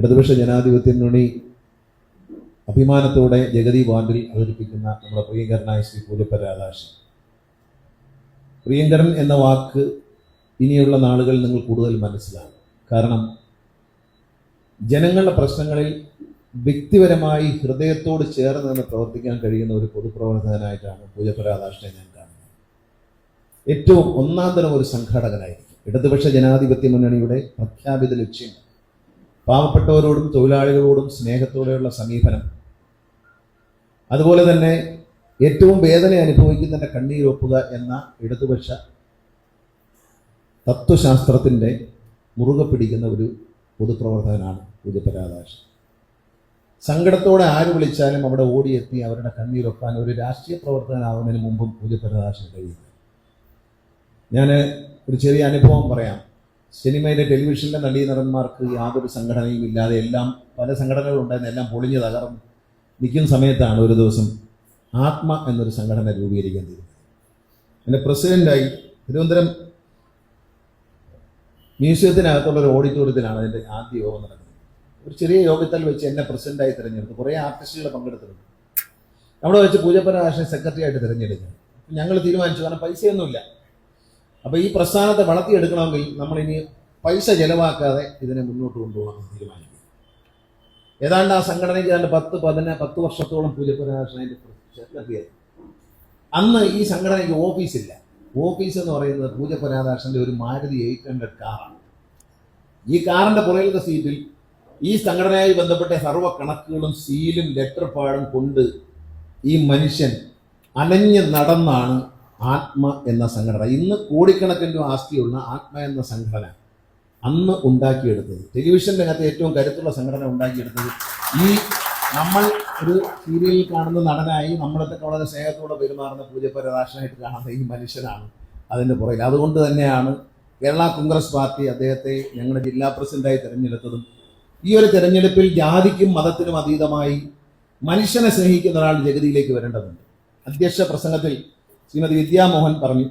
ഇടതുപക്ഷ ജനാധിപത്യ മുന്നണി അഭിമാനത്തോടെ ജഗതി ബാണ്ടിൽ അവതരിപ്പിക്കുന്ന നമ്മുടെ പ്രിയങ്കരനായ ശ്രീ പൂജപ്പ രാധാകൃഷ്ണൻ. പ്രിയങ്കരൻ എന്ന വാക്ക് ഇനിയുള്ള നാളുകളിൽ നിങ്ങൾ കൂടുതൽ മനസ്സിലാകും. കാരണം ജനങ്ങളുടെ പ്രശ്നങ്ങളിൽ വ്യക്തിപരമായി ഹൃദയത്തോട് ചേർന്ന് നിന്ന് പ്രവർത്തിക്കാൻ കഴിയുന്ന ഒരു പൊതുപ്രവർത്തകനായിട്ടാണ് പൂജപ്പ രാധാകൃഷ്ണനെ ഞാൻ കാണുന്നത്. ഏറ്റവും ഒന്നാം തരം ഒരു സംഘാടകനായിരിക്കും. ഇടതുപക്ഷ ജനാധിപത്യ മുന്നണിയുടെ പ്രഖ്യാപിത ലക്ഷ്യം പാവപ്പെട്ടവരോടും തൊഴിലാളികളോടും സ്നേഹത്തോടെയുള്ള സമീപനം. അതുപോലെ തന്നെ ഏറ്റവും വേദന അനുഭവിക്കുന്നതിന്റെ കണ്ണീരൊപ്പുക എന്ന ഇടതുപക്ഷ തത്വശാസ്ത്രത്തിന്റെ മുറുകെ പിടിക്കുന്ന ഒരു പൊതുപ്രവർത്തകനാണ് രാധാകൃഷ്ണൻ സങ്കടത്തോടെ ആര് വിളിച്ചാലും അവിടെ ഓടിയെത്തി അവരുടെ കണ്ണീരൊപ്പാൻ ഒരു രാഷ്ട്രീയ പ്രവർത്തകനാവുന്നതിന് മുമ്പും രാധാകൃഷ്ണൻ കഴിയുന്നു ഞാൻ ഒരു ചെറിയ അനുഭവം പറയാം. സിനിമയിലെ ടെലിവിഷനിലെ നടീനടന്മാർക്ക് യാതൊരു സംഘടനയും ഇല്ലാതെ എല്ലാം പല സംഘടനകളുണ്ടായിരുന്നു എല്ലാം പൊളിഞ്ഞ് തകർന്ന്. നിൽക്കുന്ന സമയത്താണ് ഒരു ദിവസം ആത്മ എന്നൊരു സംഘടന രൂപീകരിക്കാൻ തീരുമാനിച്ചത്. എന്റെ പ്രസിഡന്റായി തിരുവനന്തപുരം മ്യൂസിയത്തിനകത്തുള്ള ഒരു ഓഡിറ്റോറിയത്തിലാണ് അതിന്റെ ആദ്യ യോഗം നടക്കുന്നത്. ഒരു ചെറിയ യോഗത്തിൽ വെച്ച് എന്നെ പ്രസിഡന്റായി തിരഞ്ഞെടുത്തു. കുറേ ആർട്ടിസ്റ്റുകൾ പങ്കെടുത്തിട്ടുണ്ട്. അവിടെ വെച്ച് പൂജപ്പരാശനെ സെക്രട്ടറി ആയിട്ട് തിരഞ്ഞെടുക്കുക ഞങ്ങൾ തീരുമാനിച്ചു. കാരണം പൈസയൊന്നുമില്ല. അപ്പോൾ ഈ പ്രസ്ഥാനത്തെ വളർത്തിയെടുക്കണമെങ്കിൽ നമ്മളിനി പൈസ ചെലവാക്കാതെ ഇതിനെ മുന്നോട്ട് കൊണ്ടുപോകണം തീരുമാനിക്കും. ഏതാണ്ട് ആ സംഘടനയ്ക്ക് ഏതാണ്ട് പത്ത് പതിന പത്ത് വർഷത്തോളം പൂജപ്പരാശനെ സെക്രട്ടറിയായി അന്ന് ഈ സംഘടനയ്ക്ക് ഓഫീസില്ല ഓഫീസ് എന്ന് പറയുന്നത് പൂജപ്പരാധാകൃഷ്ണന്റെ ഒരു മാരുതി എയ്റ്റ് ഹൺഡ്രഡ് കാറാണ്. ഈ കാറിന്റെ പുറകിലത്തെ സീറ്റിൽ ഈ സംഘടനയുമായി ബന്ധപ്പെട്ട സർവ കണക്കുകളും സീലും ലെറ്റർ പാടും കൊണ്ട് ഈ മനുഷ്യൻ അലഞ്ഞ് നടന്നാണ് ആത്മ എന്ന സംഘടന. ഇന്ന് കോടിക്കണക്കിന് ആസ്തിയുള്ള ആത്മ എന്ന സംഘടന അന്ന് ഉണ്ടാക്കിയെടുത്തത് ടെലിവിഷൻ രംഗത്ത് ഏറ്റവും കരുത്തുള്ള സംഘടന ഉണ്ടാക്കിയെടുത്തത് ഈ നമ്മൾ ഒരു സീരിയലിൽ കാണുന്ന നടനായി നമ്മളൊക്കെ വളരെ സ്നേഹത്തോടെ പെരുമാറുന്ന പൂജപ്പരദാശനായിട്ട് കാണുന്ന ഈ മനുഷ്യനാണ് അതിന്റെ പുറകിൽ. അതുകൊണ്ട് തന്നെയാണ് കേരള കോൺഗ്രസ് പാർട്ടി അദ്ദേഹത്തെ ഞങ്ങളുടെ ജില്ലാ പ്രസിഡന്റായി തിരഞ്ഞെടുത്തതും ഈ ഒരു തിരഞ്ഞെടുപ്പിൽ ജാതിക്കും മതത്തിനും അതീതമായി മനുഷ്യനെ സ്നേഹിക്കുന്ന ഒരാൾ ജഗതിയിലേക്ക് വരേണ്ടതുണ്ട്. അധ്യക്ഷ പ്രസംഗത്തിൽ ശ്രീമതി വിദ്യാമോഹൻ പറഞ്ഞു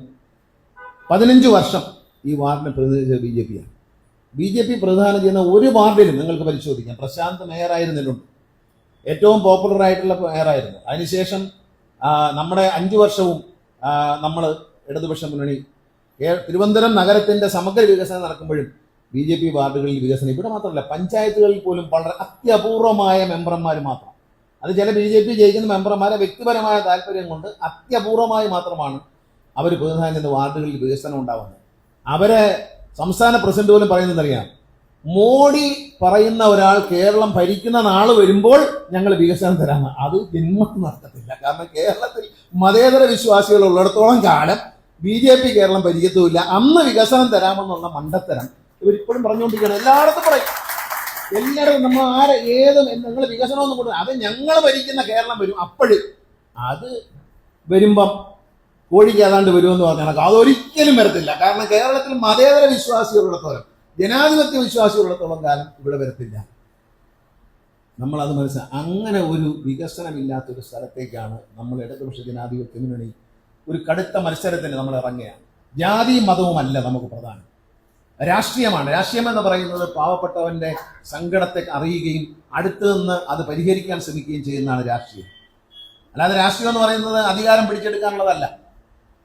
പതിനഞ്ച് വർഷം ഈ വാർഡിനെ പ്രതിനിധീകരിച്ച ബി ജെ പിയാണ് ബി ജെ പി പ്രതിദാനം ചെയ്യുന്ന ഒരു വാർഡിലും നിങ്ങൾക്ക് പരിശോധിക്കാം. പ്രശാന്ത് മേയറായിരുന്നിട്ടുണ്ട് ഏറ്റവും പോപ്പുലർ ആയിട്ടുള്ള മേയറായിരുന്നു അതിനുശേഷം നമ്മുടെ അഞ്ചു വർഷവും നമ്മൾ ഇടതുപക്ഷ മുന്നണി തിരുവനന്തപുരം നഗരത്തിന്റെ സമഗ്ര വികസനം നടക്കുമ്പോഴും ബി ജെ പി വാർഡുകളിൽ വികസനം ഇവിടെ മാത്രമല്ല പഞ്ചായത്തുകളിൽ പോലും വളരെ അത്യപൂർവമായ മെമ്പർമാർ മാത്രം. അത് ചില ബി ജെ പി ജയിക്കുന്ന മെമ്പർമാരെ വ്യക്തിപരമായ താല്പര്യം കൊണ്ട് അത്യപൂർവമായി മാത്രമാണ് അവർ പ്രതിനിധാനം വാർഡുകളിൽ വികസനം ഉണ്ടാവുന്നത്. അവരെ സംസ്ഥാന പ്രസിഡന്റ് പോലും പറയുന്നതറിയാം മോഡി പറയുന്ന ഒരാൾ കേരളം ഭരിക്കുന്ന നാൾ വരുമ്പോൾ ഞങ്ങൾ വികസനം തരാമെന്ന് അത് ജന്മം നടത്തത്തില്ല. കാരണം കേരളത്തിൽ മതേതര വിശ്വാസികൾ ഉള്ളിടത്തോളം കാലം ബി ജെ പി കേരളം ഭരിക്കത്തുമില്ല. അന്ന് വികസനം തരാമെന്നുള്ള മണ്ടത്തരം ഇവരിപ്പോഴും പറഞ്ഞുകൊണ്ടിരിക്കുകയാണ്. എല്ലായിടത്തും പറയും. എല്ലായിടത്തും നമ്മൾ ആരെ ഏത് നിങ്ങൾ വികസനം ഒന്നും കൊടുക്കുക അത് ഞങ്ങൾ ഭരിക്കുന്ന കേരളം വരും അപ്പോഴും. അത് വരുമ്പം കോഴിക്ക് ഏതാണ്ട് വരുമെന്ന് പറഞ്ഞാൽ അതൊരിക്കലും വരത്തില്ല. കാരണം കേരളത്തിൽ മതേതര വിശ്വാസികളുള്ളത്തോളം ജനാധിപത്യ വിശ്വാസികളുള്ളത്തോളം കാലം ഇവിടെ വരത്തില്ല. നമ്മളത് മനസ്സിലാക്കി അങ്ങനെ ഒരു വികസനമില്ലാത്തൊരു സ്ഥലത്തേക്കാണ് നമ്മൾ ഇടതുപക്ഷ ജനാധിപത്യ മുന്നണി ഒരു കടുത്ത മത്സരത്തിന് നമ്മൾ ഇറങ്ങുകയാണ്. ജാതിയും മതവുമല്ല നമുക്ക് പ്രധാനം. രാഷ്ട്രീയമാണ്. രാഷ്ട്രീയം എന്ന് പറയുന്നത് പാവപ്പെട്ടവന്റെ സങ്കടത്തെ അറിയുകയും അടുത്തു നിന്ന് അത് പരിഹരിക്കാൻ ശ്രമിക്കുകയും ചെയ്യുന്നതാണ് രാഷ്ട്രീയം. അല്ലാതെ രാഷ്ട്രീയം എന്ന് പറയുന്നത് അധികാരം പിടിച്ചെടുക്കാനുള്ളതല്ല.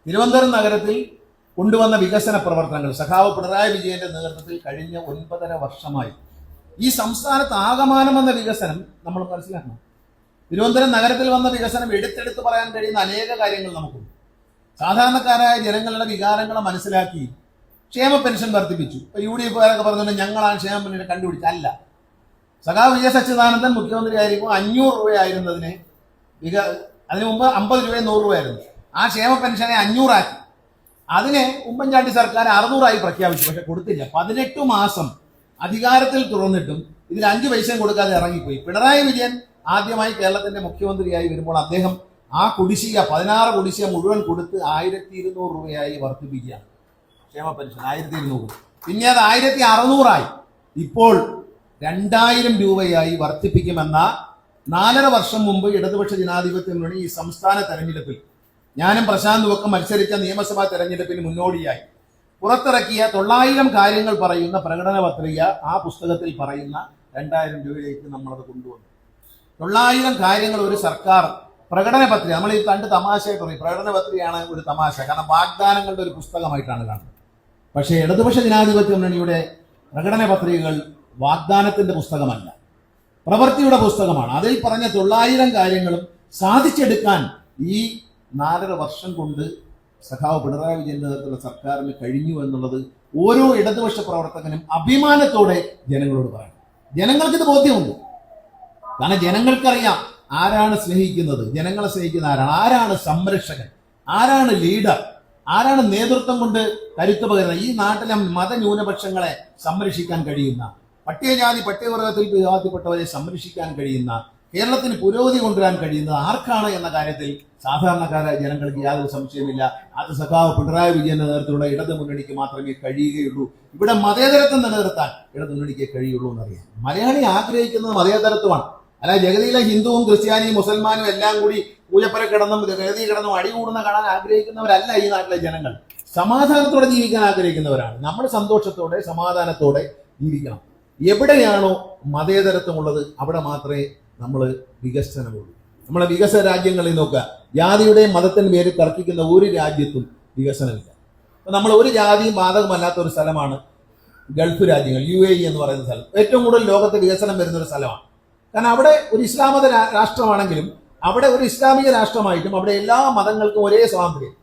തിരുവനന്തപുരം നഗരത്തിൽ കൊണ്ടുവന്ന വികസന പ്രവർത്തനങ്ങൾ സഖാവ് പിണറായി വിജയന്റെ നേതൃത്വത്തിൽ കഴിഞ്ഞ ഒൻപതര വർഷമായി. ഈ സംസ്ഥാനത്ത് ആകമാനം വന്ന വികസനം നമ്മൾ മനസ്സിലാക്കണം. തിരുവനന്തപുരം നഗരത്തിൽ വന്ന വികസനം എടുത്തെടുത്ത് പറയാൻ കഴിയുന്ന അനേക കാര്യങ്ങൾ നമുക്കുണ്ട്. സാധാരണക്കാരായ ജനങ്ങളുടെ വികാരങ്ങളെ മനസ്സിലാക്കി ക്ഷേമ പെൻഷൻ വർദ്ധിപ്പിച്ചു. ഇപ്പൊ യു ഡി എഫുകാരൊക്കെ പറഞ്ഞുകൊണ്ട് ഞങ്ങളാണ് ക്ഷേമ പെൻഷൻ കണ്ടുപിടിച്ചത് അല്ല. സഖാവ് വിജയ സച്ചിദാനന്ദൻ മുഖ്യമന്ത്രി ആയിരിക്കും അഞ്ഞൂറ് രൂപയായിരുന്നതിനെ മിക അതിനു മുമ്പ് അമ്പത് രൂപയും നൂറ് രൂപയായിരുന്നു. ആ ക്ഷേമ പെൻഷനെ അഞ്ഞൂറാക്കി. അതിനെ ഉമ്മൻചാണ്ടി സർക്കാർ അറുന്നൂറായി പ്രഖ്യാപിച്ചു പക്ഷെ കൊടുത്തില്ല. പതിനെട്ട് മാസം അധികാരത്തിൽ തുറന്നിട്ടും ഇതിൽ അഞ്ച് പൈസയും കൊടുക്കാതെ ഇറങ്ങിപ്പോയി. പിണറായി വിജയൻ ആദ്യമായി കേരളത്തിന്റെ മുഖ്യമന്ത്രിയായി വരുമ്പോൾ അദ്ദേഹം ആ കുടിശ്ശിക പതിനാറ് കുടിശ്ശിക മുഴുവൻ കൊടുത്ത് ആയിരത്തി ഇരുന്നൂറ് രൂപയായി വർദ്ധിപ്പിക്കുകയാണ്. ക്ഷേമ പെൻഷൻ ആയിരത്തി ഇരുന്നൂറ്. പിന്നെ അത് ആയിരത്തി അറുന്നൂറായി. ഇപ്പോൾ രണ്ടായിരം രൂപയായി വർദ്ധിപ്പിക്കുമെന്ന നാലര വർഷം മുമ്പ് ഇടതുപക്ഷ ജനാധിപത്യ മുന്നണി ഈ സംസ്ഥാന തെരഞ്ഞെടുപ്പിൽ ഞാനും പ്രശാന്തും ഒക്കെ മത്സരിച്ച നിയമസഭാ തെരഞ്ഞെടുപ്പിന് മുന്നോടിയായി. പുറത്തിറക്കിയ തൊള്ളായിരം കാര്യങ്ങൾ പറയുന്ന പ്രകടന പത്രിക ആ പുസ്തകത്തിൽ പറയുന്ന രണ്ടായിരം രൂപയിലേക്ക് നമ്മളത് കൊണ്ടുവന്നു. തൊള്ളായിരം കാര്യങ്ങൾ ഒരു സർക്കാർ പ്രകടന പത്രിക നമ്മൾ ഈ കണ്ട് തമാശയായിട്ട് പറയും പ്രകടന പത്രികയാണ് ഒരു തമാശ കാരണം വാഗ്ദാനങ്ങളുടെ ഒരു പുസ്തകമായിട്ടാണ് കാണുന്നത്. പക്ഷേ ഇടതുപക്ഷ ജനാധിപത്യ മുന്നണിയുടെ പ്രകടന പത്രികകൾ വാഗ്ദാനത്തിന്റെ പുസ്തകമല്ല. പ്രവൃത്തിയുടെ പുസ്തകമാണ്. അതിൽ പറഞ്ഞ തൊള്ളായിരം കാര്യങ്ങളും സാധിച്ചെടുക്കാൻ ഈ നാലര വർഷം കൊണ്ട് സഖാവ് പിണറായി വിജയന്റെ നേതൃത്വത്തിലുള്ള സർക്കാരിന് കഴിഞ്ഞു എന്നുള്ളത് ഓരോ ഇടതുപക്ഷ പ്രവർത്തകനും അഭിമാനത്തോടെ ജനങ്ങളോട് പറയണം. ജനങ്ങൾക്ക് ഇത് ബോധ്യമുണ്ട്. കാരണം ജനങ്ങൾക്കറിയാം ആരാണ് സ്നേഹിക്കുന്നത്. ജനങ്ങളെ സ്നേഹിക്കുന്ന ആരാണ്? ആരാണ് സംരക്ഷകൻ? ആരാണ് ലീഡർ? ആരാണ് നേതൃത്വം കൊണ്ട് കരുത്ത് പകരുന്നത്? ഈ നാട്ടിലെ മതന്യൂനപക്ഷങ്ങളെ സംരക്ഷിക്കാൻ കഴിയുന്ന പട്ടികജാതി പട്ടികവർഗത്തിൽ വിഭാഗത്തിൽപ്പെട്ടവരെ സംരക്ഷിക്കാൻ കഴിയുന്ന കേരളത്തിന് പുരോഗതി കൊണ്ടുവരാൻ കഴിയുന്നത് ആർക്കാണ് എന്ന കാര്യത്തിൽ സാധാരണക്കാരായ ജനങ്ങൾക്ക് യാതൊരു സംശയമില്ല അത് സഖാവ് പിണറായി വിജയന്റെ നേതൃത്വത്തിലുള്ള ഇടത് മുന്നണിക്ക് മാത്രമേ കഴിയുകയുള്ളൂ. ഇവിടെ മതേതരത്വം നിലനിർത്താൻ ഇടത് മുന്നണിക്ക് കഴിയുള്ളൂ എന്നറിയാം. മലയാളി ആഗ്രഹിക്കുന്നത് മതേതരത്വമാണ്. അല്ല ജഗതിയിലെ ഹിന്ദുവും ക്രിസ്ത്യാനിയും മുസൽമാനും എല്ലാം കൂടി പൂജപ്പര കിടന്നും കരുതി കിടന്നും അടികൂടുന്ന കാണാൻ ആഗ്രഹിക്കുന്നവരല്ല ഈ നാട്ടിലെ ജനങ്ങൾ. സമാധാനത്തോടെ ജീവിക്കാൻ ആഗ്രഹിക്കുന്നവരാണ്. നമ്മൾ സന്തോഷത്തോടെ സമാധാനത്തോടെ ജീവിക്കണം. എവിടെയാണോ മതേതരത്വമുള്ളത് അവിടെ മാത്രമേ നമ്മൾ വികസനമുള്ളൂ. നമ്മളെ വികസന രാജ്യങ്ങളിൽ നോക്കുക. ജാതിയുടെയും മതത്തിന്റെ പേര് തർക്കിക്കുന്ന ഒരു രാജ്യത്തും വികസനമില്ല. നമ്മൾ ഒരു ജാതിയും ബാധകമല്ലാത്ത ഒരു സ്ഥലമാണ് ഗൾഫ് രാജ്യങ്ങൾ യു എ ഇ എന്ന് പറയുന്ന സ്ഥലം. ഏറ്റവും കൂടുതൽ ലോകത്ത് വികസനം വരുന്ന ഒരു സ്ഥലമാണ്. കാരണം അവിടെ ഒരു ഇസ്ലാമത രാഷ്ട്രമാണെങ്കിലും അവിടെ ഒരു ഇസ്ലാമിക രാഷ്ട്രമായിട്ടും അവിടെ എല്ലാ മതങ്ങൾക്കും ഒരേ സ്വാതന്ത്ര്യം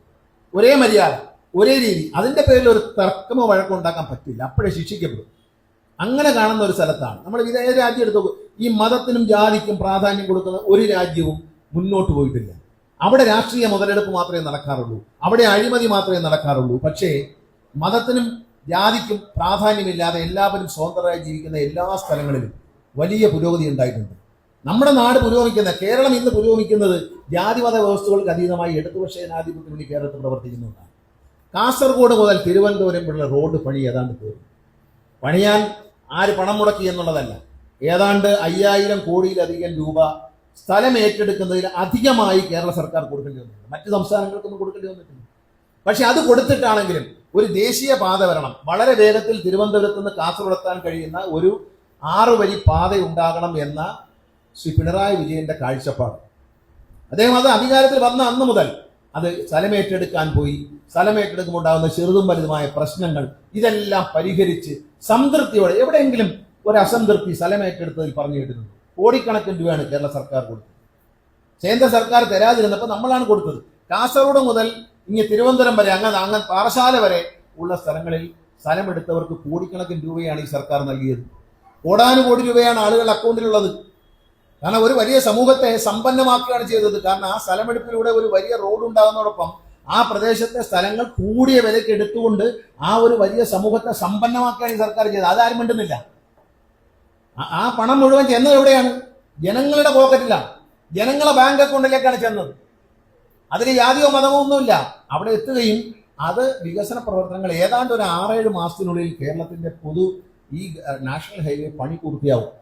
ഒരേ മര്യാദ ഒരേ രീതി. അതിന്റെ പേരിൽ ഒരു തർക്കമോ വഴക്കോ ഉണ്ടാക്കാൻ പറ്റില്ല. അപ്പോഴേ ശിക്ഷിക്കപ്പെടും. അങ്ങനെ കാണുന്ന ഒരു സ്ഥലത്താണ്. നമ്മൾ വിദേശ രാജ്യം എടുത്തു ഈ മതത്തിനും ജാതിക്കും പ്രാധാന്യം കൊടുക്കുന്ന ഒരു രാജ്യവും മുന്നോട്ട് പോയിട്ടില്ല. അവിടെ രാഷ്ട്രീയ മുതലെടുപ്പ് മാത്രമേ നടക്കാറുള്ളൂ. അവിടെ അഴിമതി മാത്രമേ നടക്കാറുള്ളൂ. പക്ഷേ മതത്തിനും ജാതിക്കും പ്രാധാന്യമില്ലാതെ എല്ലാവരും സ്വതന്ത്രരായി ജീവിക്കുന്ന എല്ലാ സ്ഥലങ്ങളിലും വലിയ പുരോഗതി ഉണ്ടായിട്ടുണ്ട്. നമ്മുടെ നാട് പുരോഗമിക്കുന്ന കേരളം ഇന്ന് പുരോഗമിക്കുന്നത് ജാതിമത വ്യവസ്ഥകൾക്ക് അതീതമായി ഇടതുപക്ഷ ജനാധിപത്യം വേണ്ടി കേരളത്തിൽ പ്രവർത്തിക്കുന്നതാണ് കാസർഗോഡ് മുതൽ തിരുവനന്തപുരം വരെയുള്ള റോഡ് പണി ഏതാണ്ട് തീർന്നു പണിയാൻ ആര് പണം മുടക്കി എന്നുള്ളതല്ല. ഏതാണ്ട് അയ്യായിരം കോടിയിലധികം രൂപ സ്ഥലം ഏറ്റെടുക്കുന്നതിൽ അധികമായി കേരള സർക്കാർ കൊടുക്കേണ്ടി വന്നിട്ടുണ്ട്. മറ്റ് സംസ്ഥാനങ്ങൾക്കൊന്നും കൊടുക്കേണ്ടി വന്നിട്ടില്ല. പക്ഷെ അത് കൊടുത്തിട്ടാണെങ്കിലും ഒരു ദേശീയ പാത വരണം. വളരെ വേഗത്തിൽ തിരുവനന്തപുരത്ത് നിന്ന് കാസർഗോഡ് എത്താൻ കഴിയുന്ന ഒരു ആറ് വരി പാത ഉണ്ടാകണം എന്ന ശ്രീ പിണറായി വിജയന്റെ കാഴ്ചപ്പാട്. അദ്ദേഹം അത് അധികാരത്തിൽ വന്ന അന്ന് മുതൽ അത് സ്ഥലമേറ്റെടുക്കാൻ പോയി. സ്ഥലമേറ്റെടുക്കുമ്പോൾ ഉണ്ടാകുന്ന ചെറുതും വലുതുമായ പ്രശ്നങ്ങൾ ഇതെല്ലാം പരിഹരിച്ച് സംതൃപ്തിയോടെ എവിടെയെങ്കിലും ഒരു അസംതൃപ്തി സ്ഥലമേറ്റെടുത്തതിൽ പറഞ്ഞു കിട്ടുന്നു കോടിക്കണക്കിന് രൂപയാണ് കേരള സർക്കാർ കൊടുത്തത്. കേന്ദ്ര സർക്കാർ തരാതിരുന്നപ്പോൾ നമ്മളാണ് കൊടുത്തത്. കാസർഗോഡ് മുതൽ ഇനി തിരുവനന്തപുരം വരെ അങ്ങനെ അങ്ങനെ പാറശാല വരെ ഉള്ള സ്ഥലങ്ങളിൽ സ്ഥലമെടുത്തവർക്ക് കോടിക്കണക്കിന് രൂപയാണ് ഈ സർക്കാർ നൽകിയത്. കോടാനുകോടി രൂപയാണ് ആളുകളുടെ അക്കൗണ്ടിലുള്ളത്. കാരണം ഒരു വലിയ സമൂഹത്തെ സമ്പന്നമാക്കുകയാണ് ചെയ്തത്. കാരണം ആ സ്ഥലമെടുപ്പിലൂടെ ഒരു വലിയ റോഡ് ഉണ്ടാകുന്നതോടൊപ്പം ആ പ്രദേശത്തെ സ്ഥലങ്ങൾ കൂടിയ വിലയ്ക്ക് എടുത്തുകൊണ്ട് ആ ഒരു വലിയ സമൂഹത്തെ സമ്പന്നമാക്കുകയാണ് ഈ സർക്കാർ ചെയ്തത്. അതാരും മിണ്ടുന്നില്ല. ആ- പണം മുഴുവൻ ചെന്നത് എവിടെയാണ്? ജനങ്ങളുടെ പോക്കറ്റിലാണ്. ജനങ്ങളെ ബാങ്ക് അക്കൗണ്ടിലേക്കാണ് ചെന്നത്. അതിന് ജാതിയോ മതമോ ഒന്നുമില്ല. അവിടെ എത്തുകയും അത് വികസന പ്രവർത്തനങ്ങൾ ഏതാണ്ട് ഒരു ആറേഴ് മാസത്തിനുള്ളിൽ കേരളത്തിന്റെ പൊതു ഈ നാഷണൽ ഹൈവേ പണി പൂർത്തിയാവും.